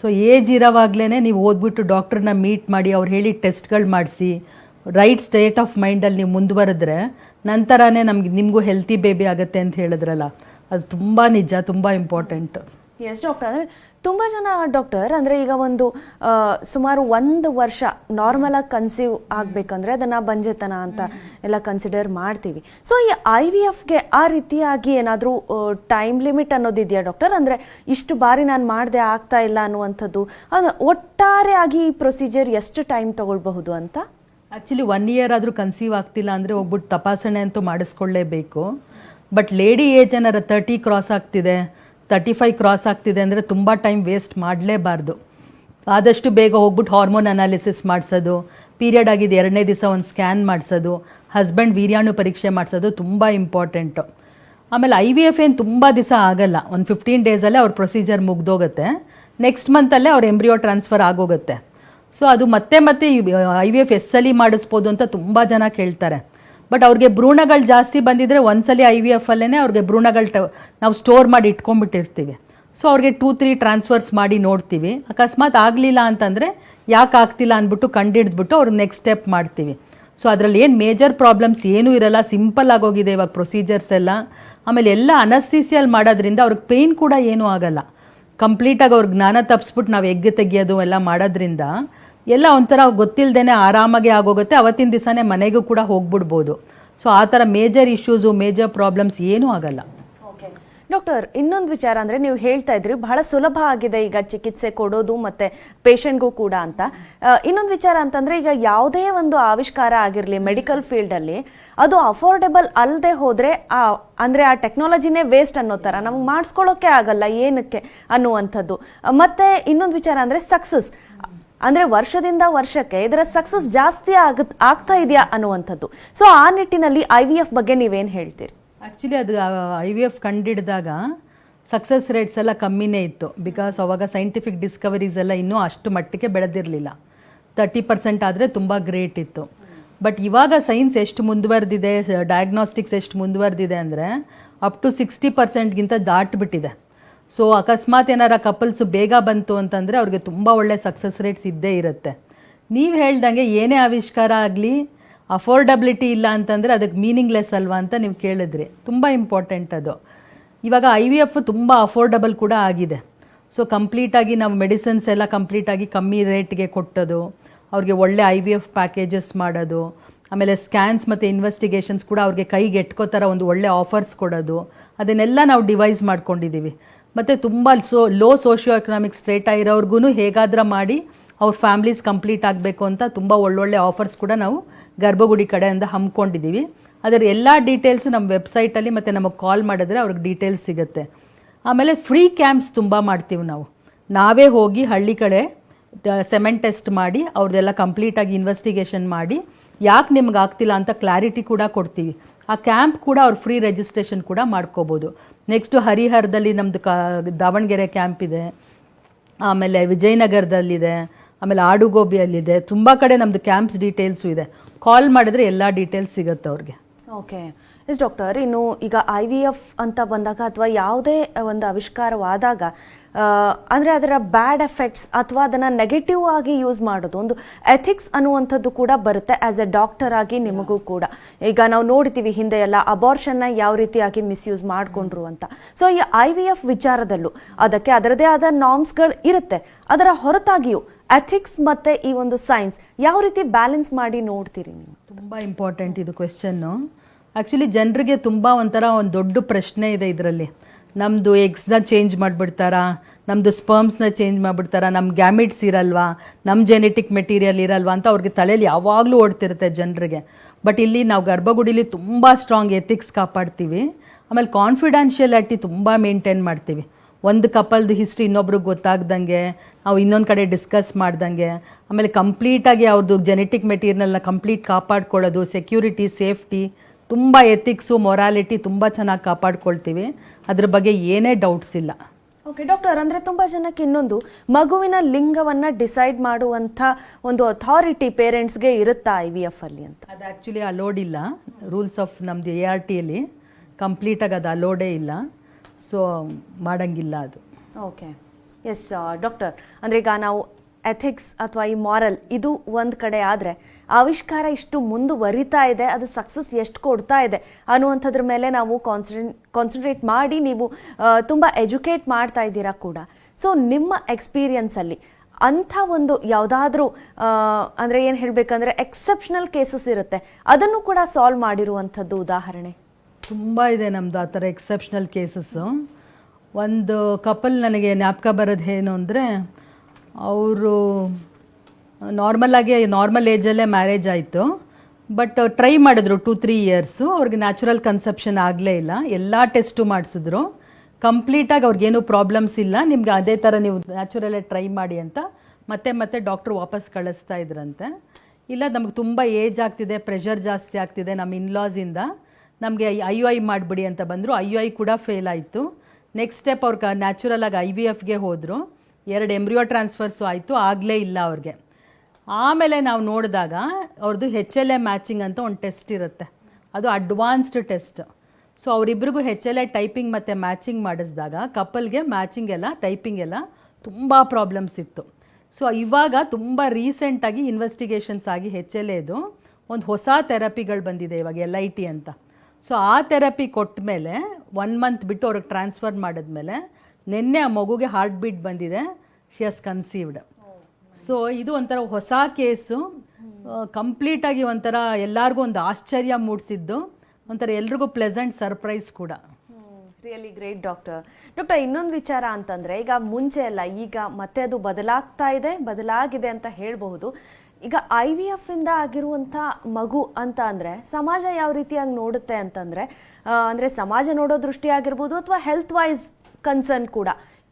ಸೊ ಏಜ್ ಇರೋವಾಗ್ಲೇ ನೀವು ಓದ್ಬಿಟ್ಟು ಡಾಕ್ಟ್ರನ್ನ ಮೀಟ್ ಮಾಡಿ ಅವ್ರು ಹೇಳಿ ಟೆಸ್ಟ್ಗಳು ಮಾಡಿಸಿ ರೈಟ್ ಸ್ಟೇಟ್ ಆಫ್ ಮೈಂಡಲ್ಲಿ ನೀವು ಮುಂದುವರೆದ್ರೆ ನಂತರನೇ ನಮ್ಗೆ ನಿಮಗೂ ಹೆಲ್ತಿ ಬೇಬಿ ಆಗುತ್ತೆ ಅಂತ ಹೇಳಿದ್ರಲ್ಲ, ಅದು ತುಂಬ ನಿಜ, ತುಂಬ ಇಂಪಾರ್ಟೆಂಟ್ ಎಸ್ ಡಾಕ್ಟರ್ ಅಂದರೆ ತುಂಬ ಜನ ಡಾಕ್ಟರ್ ಅಂದರೆ ಈಗ ಒಂದು ಸುಮಾರು ಒಂದು ವರ್ಷ ನಾರ್ಮಲಾಗಿ ಕನ್ಸೀವ್ ಆಗಬೇಕಂದ್ರೆ ಅದನ್ನು ಬಂಜೆತನ ಅಂತ ಎಲ್ಲ ಕನ್ಸಿಡರ್ ಮಾಡ್ತೀವಿ. ಸೊ ಈ ಐ ವಿ ಎಫ್ಗೆ ಆ ರೀತಿಯಾಗಿ ಏನಾದರೂ ಟೈಮ್ ಲಿಮಿಟ್ ಅನ್ನೋದಿದೆಯಾ ಡಾಕ್ಟರ್ ಅಂದರೆ ಇಷ್ಟು ಬಾರಿ ನಾನು ಮಾಡಿದೆ ಆಗ್ತಾ ಇಲ್ಲ ಅನ್ನುವಂಥದ್ದು, ಅದು ಒಟ್ಟಾರೆಯಾಗಿ ಈ ಪ್ರೊಸೀಜರ್ ಎಷ್ಟು ಟೈಮ್ ತಗೊಳ್ಬಹುದು ಅಂತ? ಆ್ಯಕ್ಚುಲಿ ಒನ್ ಇಯರ್ ಆದರೂ ಕನ್ಸೀವ್ ಆಗ್ತಿಲ್ಲ ಅಂದರೆ ಹೋಗ್ಬಿಟ್ಟು ತಪಾಸಣೆ ಅಂತೂ ಮಾಡಿಸ್ಕೊಳ್ಳೇಬೇಕು. ಬಟ್ ಲೇಡಿ ಏಜ್ ಏನಾರ ತರ್ಟಿ ಕ್ರಾಸ್ ಆಗ್ತಿದೆ ತರ್ಟಿ ಫೈವ್ ಕ್ರಾಸ್ ಆಗ್ತಿದೆ ಅಂದರೆ ತುಂಬ ಟೈಮ್ ವೇಸ್ಟ್ ಮಾಡಲೇಬಾರ್ದು. ಆದಷ್ಟು ಬೇಗ ಹೋಗ್ಬಿಟ್ಟು ಹಾರ್ಮೋನ್ ಅನಾಲಿಸಿಸ್ ಮಾಡಿಸೋದು ಪೀರಿಯಡ್ ಆಗಿದ್ದು ಎರಡನೇ ದಿವಸ ಒಂದು ಸ್ಕ್ಯಾನ್ ಮಾಡಿಸೋದು ಹಸ್ಬೆಂಡ್ ವೀರ್ಯಾಣು ಪರೀಕ್ಷೆ ಮಾಡಿಸೋದು ತುಂಬ ಇಂಪಾರ್ಟೆಂಟು ಆಮೇಲೆ ಐ ವಿ ಎಫ್ ಏನು ತುಂಬ ದಿವಸ ಆಗಲ್ಲ. ಒಂದು ಫಿಫ್ಟೀನ್ ಡೇಸಲ್ಲೇ ಅವ್ರ ಪ್ರೊಸೀಜರ್ ಮುಗ್ದೋಗುತ್ತೆ. ನೆಕ್ಸ್ಟ್ ಮಂತಲ್ಲೇ ಅವ್ರ ಎಂಬ್ರಿಯೋ ಟ್ರಾನ್ಸ್ಫರ್ ಆಗೋಗುತ್ತೆ. ಸೊ ಅದು ಮತ್ತೆ ಮತ್ತೆ ಐ ವಿ ಎಫ್ ಎಸ್ಸಲ್ಲಿ ಮಾಡಿಸ್ಬೋದು ಅಂತ ತುಂಬ ಜನ ಕೇಳ್ತಾರೆ. ಬಟ್ ಅವ್ರಿಗೆ ಭ್ರೂಣಗಳು ಜಾಸ್ತಿ ಬಂದಿದ್ರೆ ಒಂದ್ಸಲಿ ಐ ವಿ ಎಫ್ ಅಲ್ಲೇ ಅವ್ರಿಗೆ ಭ್ರೂಣಗಳು ನಾವು ಸ್ಟೋರ್ ಮಾಡಿ ಇಟ್ಕೊಂಡ್ಬಿಟ್ಟಿರ್ತೀವಿ. ಸೊ ಅವ್ರಿಗೆ ಟೂ ತ್ರೀ ಟ್ರಾನ್ಸ್ಫರ್ಸ್ ಮಾಡಿ ನೋಡ್ತೀವಿ. ಅಕಸ್ಮಾತ್ ಆಗಲಿಲ್ಲ ಅಂತಂದರೆ ಯಾಕೆ ಆಗ್ತಿಲ್ಲ ಅಂದ್ಬಿಟ್ಟು ಕಂಡಿಡ್ದ್ಬಿಟ್ಟು ಅವ್ರಿಗೆ ನೆಕ್ಸ್ಟ್ ಸ್ಟೆಪ್ ಮಾಡ್ತೀವಿ. ಸೊ ಅದರಲ್ಲಿ ಏನು ಮೇಜರ್ ಪ್ರಾಬ್ಲಮ್ಸ್ ಏನೂ ಇರಲ್ಲ ಸಿಂಪಲ್ ಆಗೋಗಿದೆ ಇವಾಗ ಪ್ರೊಸೀಜರ್ಸ್ ಎಲ್ಲ. ಆಮೇಲೆ ಎಲ್ಲ ಅನಸ್ತೀಸಿಯಲ್ಲಿ ಮಾಡೋದ್ರಿಂದ ಅವ್ರಿಗೆ ಪೇಯ್ನ್ ಕೂಡ ಏನೂ ಆಗಲ್ಲ. ಕಂಪ್ಲೀಟಾಗಿ ಅವ್ರ ಜ್ಞಾನ ತಪ್ಪಿಸ್ಬಿಟ್ಟು ನಾವು ಎಗ್ಗೆ ತೆಗಿಯೋದು ಎಲ್ಲ ಮಾಡೋದ್ರಿಂದ ಎಲ್ಲ ಒಂಥರ ಗೊತ್ತಿಲ್ಲದೇನೆ ಆರಾಮಾಗಿ ಆಗೋಗುತ್ತೆ. ಅವತ್ತಿನ ದಿವಸನೇ ಮನೆಗೂ ಕೂಡ ಹೋಗ್ಬಿಡ್ಬೋದು. ಸೊ ಆ ಥರ ಮೇಜರ್ ಇಶ್ಯೂಸು ಮೇಜರ್ ಪ್ರಾಬ್ಲಮ್ಸ್ ಏನೂ ಆಗಲ್ಲ. ಡಾಕ್ಟರ್, ಇನ್ನೊಂದು ವಿಚಾರ ಅಂದರೆ ನೀವು ಹೇಳ್ತಾ ಇದ್ರಿ, ಬಹಳ ಸುಲಭ ಆಗಿದೆ ಈಗ ಚಿಕಿತ್ಸೆ ಕೊಡೋದು ಮತ್ತು ಪೇಷಂಟ್ಗೂ ಕೂಡ ಅಂತ. ಇನ್ನೊಂದು ವಿಚಾರ ಅಂತಂದರೆ ಈಗ ಯಾವುದೇ ಒಂದು ಆವಿಷ್ಕಾರ ಆಗಿರಲಿ, ಮೆಡಿಕಲ್ ಫೀಲ್ಡಲ್ಲಿ, ಅದು ಅಫೋರ್ಡೆಬಲ್ ಅಲ್ಲದೆ ಹೋದರೆ, ಆ, ಅಂದರೆ ಆ ಟೆಕ್ನಾಲಜಿನೇ ವೇಸ್ಟ್ ಅನ್ನೋ ಥರ, ನಮ್ಗೆ ಮಾಡಿಸ್ಕೊಳ್ಳೋಕೆ ಆಗಲ್ಲ ಏನಕ್ಕೆ ಅನ್ನುವಂಥದ್ದು. ಮತ್ತೆ ಇನ್ನೊಂದು ವಿಚಾರ ಅಂದರೆ ಸಕ್ಸಸ್, ಅಂದರೆ ವರ್ಷದಿಂದ ವರ್ಷಕ್ಕೆ ಇದರ ಸಕ್ಸಸ್ ಜಾಸ್ತಿ ಆಗ ಆಗ್ತಾ ಇದೆಯಾ ಅನ್ನುವಂಥದ್ದು. ಸೊ, ಆ ನಿಟ್ಟಿನಲ್ಲಿ ಐ ವಿ ಎಫ್ ಬಗ್ಗೆ ನೀವೇನು ಹೇಳ್ತೀರಿ? ಆ್ಯಕ್ಚುಲಿ ಅದು ಐ ವಿ ಎಫ್ ಕಂಡಿಡಿದಾಗ ಸಕ್ಸಸ್ ರೇಟ್ಸ್ ಎಲ್ಲ ಕಮ್ಮಿನೇ ಇತ್ತು. ಬಿಕಾಸ್ ಅವಾಗ ಸೈಂಟಿಫಿಕ್ ಡಿಸ್ಕವರೀಸ್ ಎಲ್ಲ ಇನ್ನೂ ಅಷ್ಟು ಮಟ್ಟಿಗೆ ಬೆಳೆದಿರಲಿಲ್ಲ. ತರ್ಟಿ ಪರ್ಸೆಂಟ್ ಆದರೆ ತುಂಬ ಗ್ರೇಟ್ ಇತ್ತು. ಬಟ್ ಇವಾಗ ಸೈನ್ಸ್ ಎಷ್ಟು ಮುಂದುವರೆದಿದೆ ಡಯಾಗ್ನೋಸ್ಟಿಕ್ಸ್ ಎಷ್ಟು ಮುಂದುವರೆದಿದೆ ಅಂದರೆ ಅಪ್ ಟು ಸಿಕ್ಸ್ಟಿ ಪರ್ಸೆಂಟ್ಗಿಂತ ದಾಟ್ಬಿಟ್ಟಿದೆ. ಸೊ ಅಕಸ್ಮಾತ್ ಏನಾರ ಕಪಲ್ಸ್ ಬೇಗ ಬಂತು ಅಂತಂದರೆ ಅವ್ರಿಗೆ ತುಂಬ ಒಳ್ಳೆ ಸಕ್ಸಸ್ ರೇಟ್ಸ್ ಇದ್ದೇ ಇರುತ್ತೆ. ನೀವು ಹೇಳ್ದಂಗೆ ಏನೇ ಆವಿಷ್ಕಾರ ಆಗಲಿ ಅಫೋರ್ಡಬಿಲಿಟಿ ಇಲ್ಲ ಅಂತಂದರೆ ಅದಕ್ಕೆ ಮೀನಿಂಗ್ಲೆಸ್ ಅಲ್ವಾ ಅಂತ ನೀವು ಕೇಳಿದ್ರಿ. ತುಂಬ ಇಂಪಾರ್ಟೆಂಟ್ ಅದು. ಇವಾಗ ಐ ವಿ ಎಫ್ ತುಂಬ ಅಫೋರ್ಡಬಲ್ ಕೂಡ ಆಗಿದೆ. ಸೊ ಕಂಪ್ಲೀಟಾಗಿ ನಾವು ಮೆಡಿಸಿನ್ಸ್ ಎಲ್ಲ ಕಂಪ್ಲೀಟಾಗಿ ಕಮ್ಮಿ ರೇಟ್ಗೆ ಕೊಟ್ಟೋದು, ಅವ್ರಿಗೆ ಒಳ್ಳೆ ಐ ವಿ ಎಫ್ ಪ್ಯಾಕೇಜಸ್ ಮಾಡೋದು, ಆಮೇಲೆ ಸ್ಕ್ಯಾನ್ಸ್ ಮತ್ತು ಇನ್ವೆಸ್ಟಿಗೇಷನ್ಸ್ ಕೂಡ ಅವ್ರಿಗೆ ಕೈಗೆ ಎಟ್ಕೋ ಥರ ಒಂದು ಒಳ್ಳೆ ಆಫರ್ಸ್ ಕೊಡೋದು, ಅದನ್ನೆಲ್ಲ ನಾವು ಡಿವೈಸ್ ಮಾಡ್ಕೊಂಡಿದ್ದೀವಿ ಮತ್ತು ತುಂಬ so low socio economic state ಆಗಿರೋರ್ಗು ಹೇಗಾದ್ರೂ ಮಾಡಿ ಅವ್ರ ಫ್ಯಾಮ್ಲೀಸ್ ಕಂಪ್ಲೀಟ್ ಆಗಬೇಕು ಅಂತ ತುಂಬ ಒಳ್ಳೊಳ್ಳೆ ಆಫರ್ಸ್ ಕೂಡ ನಾವು ಗರ್ಭಗುಡಿ ಕಡೆಯಿಂದ ಹಮ್ಮಿಕೊಂಡಿದ್ದೀವಿ. ಅದರ ಎಲ್ಲ ಡೀಟೇಲ್ಸು ನಮ್ಮ ವೆಬ್ಸೈಟಲ್ಲಿ ಮತ್ತು ನಮಗೆ ಕಾಲ್ ಮಾಡಿದ್ರೆ ಅವ್ರಿಗೆ ಡೀಟೇಲ್ಸ್ ಸಿಗುತ್ತೆ. ಆಮೇಲೆ ಫ್ರೀ ಕ್ಯಾಂಪ್ಸ್ ತುಂಬ ಮಾಡ್ತೀವಿ ನಾವು. ನಾವೇ ಹೋಗಿ ಹಳ್ಳಿ ಕಡೆ ಸೆಮೆಂಟ್ ಟೆಸ್ಟ್ ಮಾಡಿ, ಅವ್ರದ್ದೆಲ್ಲ ಕಂಪ್ಲೀಟಾಗಿ ಇನ್ವೆಸ್ಟಿಗೇಷನ್ ಮಾಡಿ, ಯಾಕೆ ನಿಮ್ಗೆ ಆಗ್ತಿಲ್ಲ ಅಂತ ಕ್ಲಾರಿಟಿ ಕೂಡ ಕೊಡ್ತೀವಿ. ಆ ಕ್ಯಾಂಪ್ ಕೂಡ ಅವ್ರು ಫ್ರೀ ರಿಜಿಸ್ಟ್ರೇಷನ್ ಕೂಡ ಮಾಡ್ಕೋಬೋದು. ನೆಕ್ಸ್ಟು ಹರಿಹರದಲ್ಲಿ ನಮ್ಮದು ಕ, ದಾವಣಗೆರೆ ಕ್ಯಾಂಪ್ ಇದೆ. ಆಮೇಲೆ ವಿಜಯನಗರದಲ್ಲಿದೆ. ಆಮೇಲೆ ಆಡುಗೋಬಿಯಲ್ಲಿದೆ. ತುಂಬ ಕಡೆ ನಮ್ಮದು ಕ್ಯಾಂಪ್ಸ್ ಡೀಟೇಲ್ಸು ಇದೆ. ಕಾಲ್ ಮಾಡಿದ್ರೆ ಎಲ್ಲ ಡೀಟೇಲ್ಸ್ ಸಿಗುತ್ತೆ ಅವ್ರಿಗೆ. ಓಕೆ. ಎಸ್ ಡಾಕ್ಟರ್ ಇನ್ನು ಈಗ ಐ ವಿ ಎಫ್ ಅಂತ ಬಂದಾಗ ಅಥವಾ ಯಾವುದೇ ಒಂದು ಆವಿಷ್ಕಾರವಾದಾಗ ಅಂದರೆ ಅಂದ್ರೆ ಅದರ ಬ್ಯಾಡ್ ಎಫೆಕ್ಟ್ಸ್ ಅಥವಾ ಅದನ್ನು ನೆಗೆಟಿವ್ ಆಗಿ ಯೂಸ್ ಮಾಡೋದು ಒಂದು ಎಥಿಕ್ಸ್ ಅನ್ನುವಂಥದ್ದು ಕೂಡ ಬರುತ್ತೆ ಆ್ಯಸ್ ಎ ಡಾಕ್ಟರ್ ಆಗಿ ನಿಮಗೂ ಕೂಡ. ಈಗ ನಾವು ನೋಡ್ತೀವಿ ಹಿಂದೆ ಎಲ್ಲ ಅಬಾರ್ಷನ್ನ ಯಾವ ರೀತಿಯಾಗಿ ಮಿಸ್ಯೂಸ್ ಮಾಡಿಕೊಂಡ್ರು ಅಂತ. ಸೊ ಈ ಐ ವಿ ಎಫ್ ವಿಚಾರದಲ್ಲೂ ಅದಕ್ಕೆ ಅದರದೇ ಆದ ನಾಮ್ಸ್ಗಳು ಇರುತ್ತೆ. ಅದರ ಹೊರತಾಗಿಯೂ ಎಥಿಕ್ಸ್ ಮತ್ತೆ ಈ ಒಂದು ಸೈನ್ಸ್ ಯಾವ ರೀತಿ ಬ್ಯಾಲೆನ್ಸ್ ಮಾಡಿ ನೋಡ್ತೀರಿ ನೀವು? ತುಂಬ ಇಂಪಾರ್ಟೆಂಟ್ ಇದು ಕ್ವೆಶನ್ನು ಆ್ಯಕ್ಚುಲಿ ಜನರಿಗೆ ತುಂಬ ಒಂಥರ ಒಂದು ದೊಡ್ಡ ಪ್ರಶ್ನೆ ಇದೆ ಇದರಲ್ಲಿ. ನಮ್ಮದು ಎಗ್ಸ್ನ ಚೇಂಜ್ ಮಾಡಿಬಿಡ್ತಾರಾ? ನಮ್ಮದು ಸ್ಪರ್ಮ್ಸ್ನ ಚೇಂಜ್ ಮಾಡಿಬಿಡ್ತಾರಾ? ನಮ್ಮ ಗ್ಯಾಮಿಟ್ಸ್ ಇರಲ್ವಾ? ನಮ್ಮ ಜೆನೆಟಿಕ್ ಮೆಟೀರಿಯಲ್ ಇರಲ್ವಾ ಅಂತ ಅವ್ರಿಗೆ ತಲೆಯಲ್ಲಿ ಯಾವಾಗಲೂ ಓಡ್ತಿರುತ್ತೆ ಜನರಿಗೆ. ಬಟ್ ಇಲ್ಲಿ ನಾವು ಗರ್ಭಗುಡಿಲಿ ತುಂಬ ಸ್ಟ್ರಾಂಗ್ ಎಥಿಕ್ಸ್ ಕಾಪಾಡ್ತೀವಿ. ಆಮೇಲೆ ಕಾನ್ಫಿಡೆನ್ಷಿಯಾಲಿಟಿ ತುಂಬ ಮೇಂಟೈನ್ ಮಾಡ್ತೀವಿ. ಒಂದು ಕಪಲ್ದು ಹಿಸ್ಟ್ರಿ ಇನ್ನೊಬ್ರಿಗೆ ಗೊತ್ತಾಗ್ದಂಗೆ ನಾವು ಇನ್ನೊಂದು ಕಡೆ ಡಿಸ್ಕಸ್ ಮಾಡ್ದಂಗೆ ಆಮೇಲೆ ಕಂಪ್ಲೀಟಾಗಿ ಅವ್ರದ್ದು ಜೆನೆಟಿಕ್ ಮೆಟೀರಿಯಲ್ನ ಕಂಪ್ಲೀಟ್ ಕಾಪಾಡ್ಕೊಳ್ಳೋದು ಸೆಕ್ಯೂರಿಟಿ ಸೇಫ್ಟಿ ತುಂಬ ಎಥಿಕ್ಸು ಮೊರಾಲಿಟಿ ತುಂಬ ಚೆನ್ನಾಗಿ ಕಾಪಾಡ್ಕೊಳ್ತೀವಿ. ಅದ್ರ ಬಗ್ಗೆ ಏನೇ ಡೌಟ್ಸ್ ಇಲ್ಲ. ಓಕೆ ಡಾಕ್ಟರ್ ಅಂದರೆ ತುಂಬ ಜನಕ್ಕೆ ಇನ್ನೊಂದು ಮಗುವಿನ ಲಿಂಗವನ್ನು ಡಿಸೈಡ್ ಮಾಡುವಂಥ ಒಂದು ಅಥಾರಿಟಿ ಪೇರೆಂಟ್ಸ್ಗೆ ಇರುತ್ತಾ ಐ ವಿ ಎಫ್ ಅಲ್ಲಿ ಅಂತ? ಅದು ಆ್ಯಕ್ಚುಲಿ ಅಲೋಡ್ ಇಲ್ಲ. ರೂಲ್ಸ್ ಆಫ್ ನಮ್ಮದು ಎ ಆರ್ ಟಿಯಲ್ಲಿ ಕಂಪ್ಲೀಟಾಗಿ ಅದು ಅಲೋಡೇ ಇಲ್ಲ. ಸೊ, ಮಾಡಂಗಿಲ್ಲ ಅದು. ಓಕೆ. ಎಸ್ ಡಾಕ್ಟರ್ ಅಂದರೆ ಈಗ ನಾವು ಎಥಿಕ್ಸ್ ಅಥವಾ ಈ ಮಾರಲ್ ಇದು ಒಂದು ಕಡೆ ಆದರೆ ಆವಿಷ್ಕಾರ ಇಷ್ಟು ಮುಂದುವರಿತಾ ಇದೆ, ಅದು ಸಕ್ಸಸ್ ಎಷ್ಟು ಕೊಡ್ತಾ ಇದೆ ಅನ್ನುವಂಥದ್ರ ಮೇಲೆ ನಾವು ಕಾನ್ಸಂಟ್ರೇಟ್ ಕಾನ್ಸಂಟ್ರೇಟ್ ಮಾಡಿ ನೀವು ತುಂಬ ಎಜುಕೇಟ್ ಮಾಡ್ತಾ ಇದ್ದೀರಾ ಕೂಡ. ಸೊ ನಿಮ್ಮ ಎಕ್ಸ್ಪೀರಿಯನ್ಸಲ್ಲಿ ಅಂಥ ಒಂದು ಯಾವುದಾದ್ರೂ ಅಂದರೆ ಏನು ಹೇಳಬೇಕಂದ್ರೆ ಎಕ್ಸೆಪ್ಷನಲ್ ಕೇಸಸ್ ಇರುತ್ತೆ. ಅದನ್ನು ಕೂಡ ಸಾಲ್ವ್ ಮಾಡಿರುವಂಥದ್ದು ಉದಾಹರಣೆ. ತುಂಬ ಇದೆ ನಮ್ಮದು ಆ ಥರ ಎಕ್ಸೆಪ್ಷನಲ್ ಕೇಸಸ್ಸು ಒಂದು ಕಪಲ್ ನನಗೆ ಜ್ಞಾಪಕ ಬರೋದು ಏನು ಅಂದರೆ, ಅವರು ನಾರ್ಮಲಾಗಿ ನಾರ್ಮಲ್ ಏಜಲ್ಲೇ ಮ್ಯಾರೇಜ್ ಆಯಿತು. ಬಟ್ ಟ್ರೈ ಮಾಡಿದ್ರು ಟೂ ತ್ರೀ ಇಯರ್ಸು ಅವ್ರಿಗೆ ನ್ಯಾಚುರಲ್ ಕನ್ಸೆಪ್ಷನ್ ಆಗಲೇ ಇಲ್ಲ. ಎಲ್ಲ ಟೆಸ್ಟು ಮಾಡಿಸಿದ್ರು. ಕಂಪ್ಲೀಟಾಗಿ ಅವ್ರಿಗೇನು ಪ್ರಾಬ್ಲಮ್ಸ್ ಇಲ್ಲ. ನಿಮ್ಗೆ ಅದೇ ಥರ ನೀವು ನ್ಯಾಚುರಲ್ಲೇ ಟ್ರೈ ಮಾಡಿ ಅಂತ ಮತ್ತೆ ಮತ್ತೆ ಡಾಕ್ಟ್ರು ವಾಪಸ್ ಕಳಿಸ್ತಾ ಇದ್ರಂತೆ. ಇಲ್ಲ, ನಮ್ಗೆ ತುಂಬ ಏಜ್ ಆಗ್ತಿದೆ ಪ್ರೆಷರ್ ಜಾಸ್ತಿ ಆಗ್ತಿದೆ ನಮ್ಮ ಇನ್ಲಾಸಿಂದ ನಮಗೆ ಐ ಯು ಐ ಮಾಡಿಬಿಡಿ ಅಂತ ಬಂದರು. ಐ ಯು ಐ ಕೂಡ ಫೇಲ್ ಆಯಿತು. ನೆಕ್ಸ್ಟ್ ಸ್ಟೆಪ್ ಅವ್ರಿಗೆ ನ್ಯಾಚುರಲ್ ಆಗಿ ಐ ವಿ ಎಫ್ಗೆ ಹೋದರು. ಎರಡು ಎಂಬ್ರಿಯೋ ಟ್ರಾನ್ಸ್ಫರ್ಸು ಆಯಿತು. ಆಗಲೇ ಇಲ್ಲ ಅವ್ರಿಗೆ. ಆಮೇಲೆ ನಾವು ನೋಡಿದಾಗ ಅವ್ರದ್ದು ಹೆಚ್ ಎಲ್ ಎ ಮ್ಯಾಚಿಂಗ್ ಅಂತ ಒಂದು ಟೆಸ್ಟ್ ಇರುತ್ತೆ. ಅದು ಅಡ್ವಾನ್ಸ್ಡ್ ಟೆಸ್ಟ್ ಸೊ ಅವರಿಬ್ಬರಿಗೂ ಹೆಚ್ ಎಲ್ ಎ ಟೈಪಿಂಗ್ ಮತ್ತು ಮ್ಯಾಚಿಂಗ್ ಮಾಡಿಸಿದಾಗ ಕಪಲ್ಗೆ ಮ್ಯಾಚಿಂಗ್ ಎಲ್ಲ ಟೈಪಿಂಗ್ ಎಲ್ಲ ತುಂಬ ಪ್ರಾಬ್ಲಮ್ಸ್ ಇತ್ತು. ಸೊ ಇವಾಗ ತುಂಬ ರೀಸೆಂಟಾಗಿ ಇನ್ವೆಸ್ಟಿಗೇಷನ್ಸ್ ಆಗಿ ಹೆಚ್ ಎಲ್ ಎದು ಒಂದು ಹೊಸ ಥೆರಪಿಗಳು ಬಂದಿದೆ ಇವಾಗ ಎಲ್ ಐ ಟಿ ಅಂತ. ಸೊ ಆ ಥೆರಪಿ ಕೊಟ್ಟ ಮೇಲೆ ಒನ್ ಮಂತ್ ಬಿಟ್ಟು ಅವ್ರಿಗೆ ಟ್ರಾನ್ಸ್ಫರ್ ಮಾಡಿದ್ಮೇಲೆ ನಿನ್ನೆ ಆ ಮಗುಗೆ ಹಾರ್ಟ್ ಬೀಟ್ ಬಂದಿದೆ ಶಿ ಹಸ್ ಕನ್ಸೀವ್ಡ್ ಸೊ ಇದು ಒಂಥರ ಹೊಸ ಕೇಸು ಕಂಪ್ಲೀಟಾಗಿ ಒಂಥರ ಎಲ್ಲರಿಗೂ ಒಂದು ಆಶ್ಚರ್ಯ ಮೂಡಿಸಿದ್ದು ಒಂಥರ ಎಲ್ರಿಗೂ ಪ್ಲೆಸೆಂಟ್ ಸರ್ಪ್ರೈಸ್ ಕೂಡ. ರಿಯಲಿ ಗ್ರೇಟ್ ಡಾಕ್ಟರ್ ಡಾಕ್ಟರ್ ಇನ್ನೊಂದು ವಿಚಾರ ಅಂತಂದರೆ ಈಗ ಮುಂಚೆ ಅಲ್ಲ ಈಗ ಮತ್ತೆ ಅದು ಬದಲಾಗ್ತಾ ಇದೆ ಬದಲಾಗಿದೆ ಅಂತ ಹೇಳಬಹುದು. ಈಗ ಐ ವಿ ಎಫ್ ಇಂದ ಆಗಿರುವಂಥ ಮಗು ಅಂತ ಅಂದ್ರೆ ಸಮಾಜ ಯಾವ ರೀತಿಯಾಗಿ ನೋಡುತ್ತೆ ಅಂತಂದ್ರೆ ಅಂದರೆ ಸಮಾಜ ನೋಡೋ ದೃಷ್ಟಿ ಆಗಿರ್ಬೋದು ಅಥವಾ ಹೆಲ್ತ್ ವೈಸ್ ಕನ್ಸರ್ನ್ ಕೂಡ.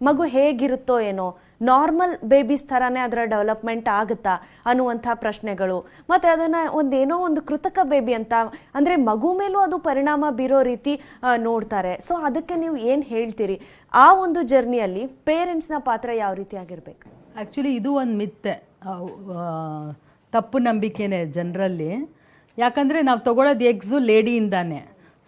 ಮಗು ಹೇಗಿರುತ್ತೋ ಏನೋ ನಾರ್ಮಲ್ ಬೇಬೀಸ್ ಥರನೇ ಅದರ ಡೆವಲಪ್ಮೆಂಟ್ ಆಗುತ್ತಾ ಅನ್ನುವಂಥ ಪ್ರಶ್ನೆಗಳು. ಮತ್ತು ಅದನ್ನು ಒಂದೇನೋ ಒಂದು ಕೃತಕ ಬೇಬಿ ಅಂತ, ಅಂದರೆ ಮಗು ಮೇಲೂ ಅದು ಪರಿಣಾಮ ಬೀರೋ ರೀತಿ ನೋಡ್ತಾರೆ. ಸೊ ಅದಕ್ಕೆ ನೀವು ಏನು ಹೇಳ್ತೀರಿ? ಆ ಒಂದು ಜರ್ನಿಯಲ್ಲಿ ಪೇರೆಂಟ್ಸ್ನ ಪಾತ್ರ ಯಾವ ರೀತಿ ಆಗಿರಬೇಕು ಆ್ಯಕ್ಚುಲಿ ಇದು ಒಂದು ಮಿತ್ತೆ ತಪ್ಪು ನಂಬಿಕೆನೇ ಜನರಲ್ಲಿ. ಯಾಕಂದರೆ ನಾವು ತೊಗೊಳೋದು ಎಗ್ಸು ಲೇಡಿಯಿಂದಾನೆ.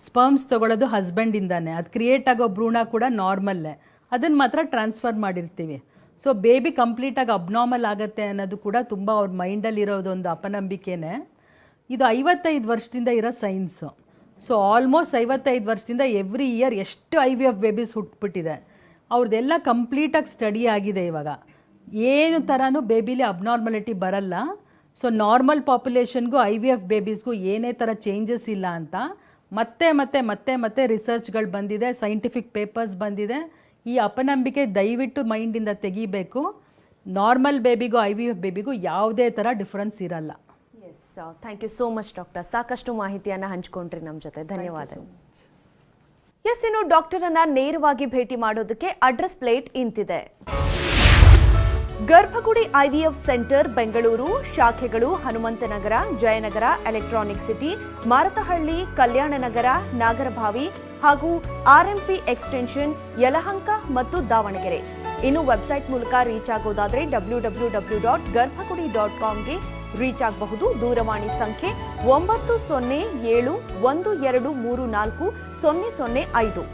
ಸ್ಪರ್ಮ್ಸ್ ತೊಗೊಳೋದು ಹಸ್ಬೆಂಡಿಂದಾನೆ. ಅದು ಕ್ರಿಯೇಟ್ ಆಗೋ ಭ್ರೂಣ ಕೂಡ ನಾರ್ಮಲ್ಲೇ ಅದನ್ನು ಮಾತ್ರ ಟ್ರಾನ್ಸ್ಫರ್ ಮಾಡಿರ್ತೀವಿ. ಸೊ ಬೇಬಿ ಕಂಪ್ಲೀಟಾಗಿ ಅಬ್ನಾರ್ಮಲ್ ಆಗುತ್ತೆ ಅನ್ನೋದು ಕೂಡ ತುಂಬ ಅವ್ರ ಮೈಂಡಲ್ಲಿ ಇರೋದೊಂದು ಅಪನಂಬಿಕೆನೇ. ಇದು ಐವತ್ತೈದು ವರ್ಷದಿಂದ ಇರೋ ಸೈನ್ಸು. ಸೊ ಆಲ್ಮೋಸ್ಟ್ ಐವತ್ತೈದು ವರ್ಷದಿಂದ ಎವ್ರಿ ಇಯರ್ ಎಷ್ಟು ಐ ವಿ ಎಫ್ ಬೇಬೀಸ್ ಹುಟ್ಬಿಟ್ಟಿದೆ. ಅವ್ರದ್ದೆಲ್ಲ ಕಂಪ್ಲೀಟಾಗಿ ಸ್ಟಡಿ ಆಗಿದೆ ಇವಾಗ. ಏನು ಥರನೂ ಬೇಬಿಲಿ ಅಬ್ನಾರ್ಮಲಿಟಿ ಬರಲ್ಲ. ಸೊ ನಾರ್ಮಲ್ ಪಾಪ್ಯುಲೇಷನ್ಗೂ ಐ ವಿ ಎಫ್ ಬೇಬೀಸ್ಗೂ ಏನೇ ಥರ ಚೇಂಜಸ್ ಇಲ್ಲ ಅಂತ ಮತ್ತೆ ಮತ್ತೆ ಮತ್ತೆ ಮತ್ತೆ ರಿಸರ್ಚ್ಗಳು ಬಂದಿದೆ ಸೈಂಟಿಫಿಕ್ ಪೇಪರ್ಸ್ ಬಂದಿದೆ. ಈ ಅಪನಂಬಿಕೆ ದಯವಿಟ್ಟು ಮೈಂಡಿಂದ ತೆಗಿಬೇಕು. ನಾರ್ಮಲ್ ಬೇಬಿಗೂ ಐ ವಿ ಎಫ್ ಬೇಬಿಗೂ ಯಾವುದೇ ಥರ ಡಿಫ್ರೆನ್ಸ್ ಇರಲ್ಲ. Yes thank you so much doctor ಸಾಕಷ್ಟು ಮಾಹಿತಿಯನ್ನು ಹಂಚ್ಕೊಂಡ್ರಿ ನಮ್ಮ ಜೊತೆ. ಧನ್ಯವಾದ ಎಸ್ ಇನ್ನು ಡಾಕ್ಟರನ್ನು ಅನ್ನ ನೇರವಾಗಿ ಭೇಟಿ ಮಾಡೋದಕ್ಕೆ ಅಡ್ರೆಸ್ ಪ್ಲೇಟ್ ಇಂತಿದೆ. ಗರ್ಭಗುಡಿ ಐವಿಎಫ್ ಸೆಂಟರ್, ಬೆಂಗಳೂರು, ಶಾಖೆಗಳು ಹನುಮಂತನಗರ, ಜಯನಗರ, ಎಲೆಕ್ಟ್ರಾನಿಕ್ ಸಿಟಿ, ಮಾರತಹಳ್ಳಿ, ಕಲ್ಯಾಣನಗರ, ನಾಗರಭಾವಿ ಹಾಗೂ ಆರ್ಎಂಪಿ ಎಕ್ಸ್ಟೆನ್ಷನ್ ಯಲಹಂಕ ಮತ್ತು ದಾವಣಗೆರೆ. ಇನ್ನು ವೆಬ್ಸೈಟ್ ಮೂಲಕ reach ಆಗೋದಾದರೆ W W W dot Garbhagudi dot ಕಾಮ್ಗೆ reach ಆಗಬಹುದು. ದೂರವಾಣಿ ಸಂಖ್ಯೆ ಒಂಬತ್ತು ಸೊನ್ನೆ ಏಳು ಒಂದು ಎರಡು ಮೂರು ನಾಲ್ಕು ಸೊನ್ನೆ ಸೊನ್ನೆ ಐದು.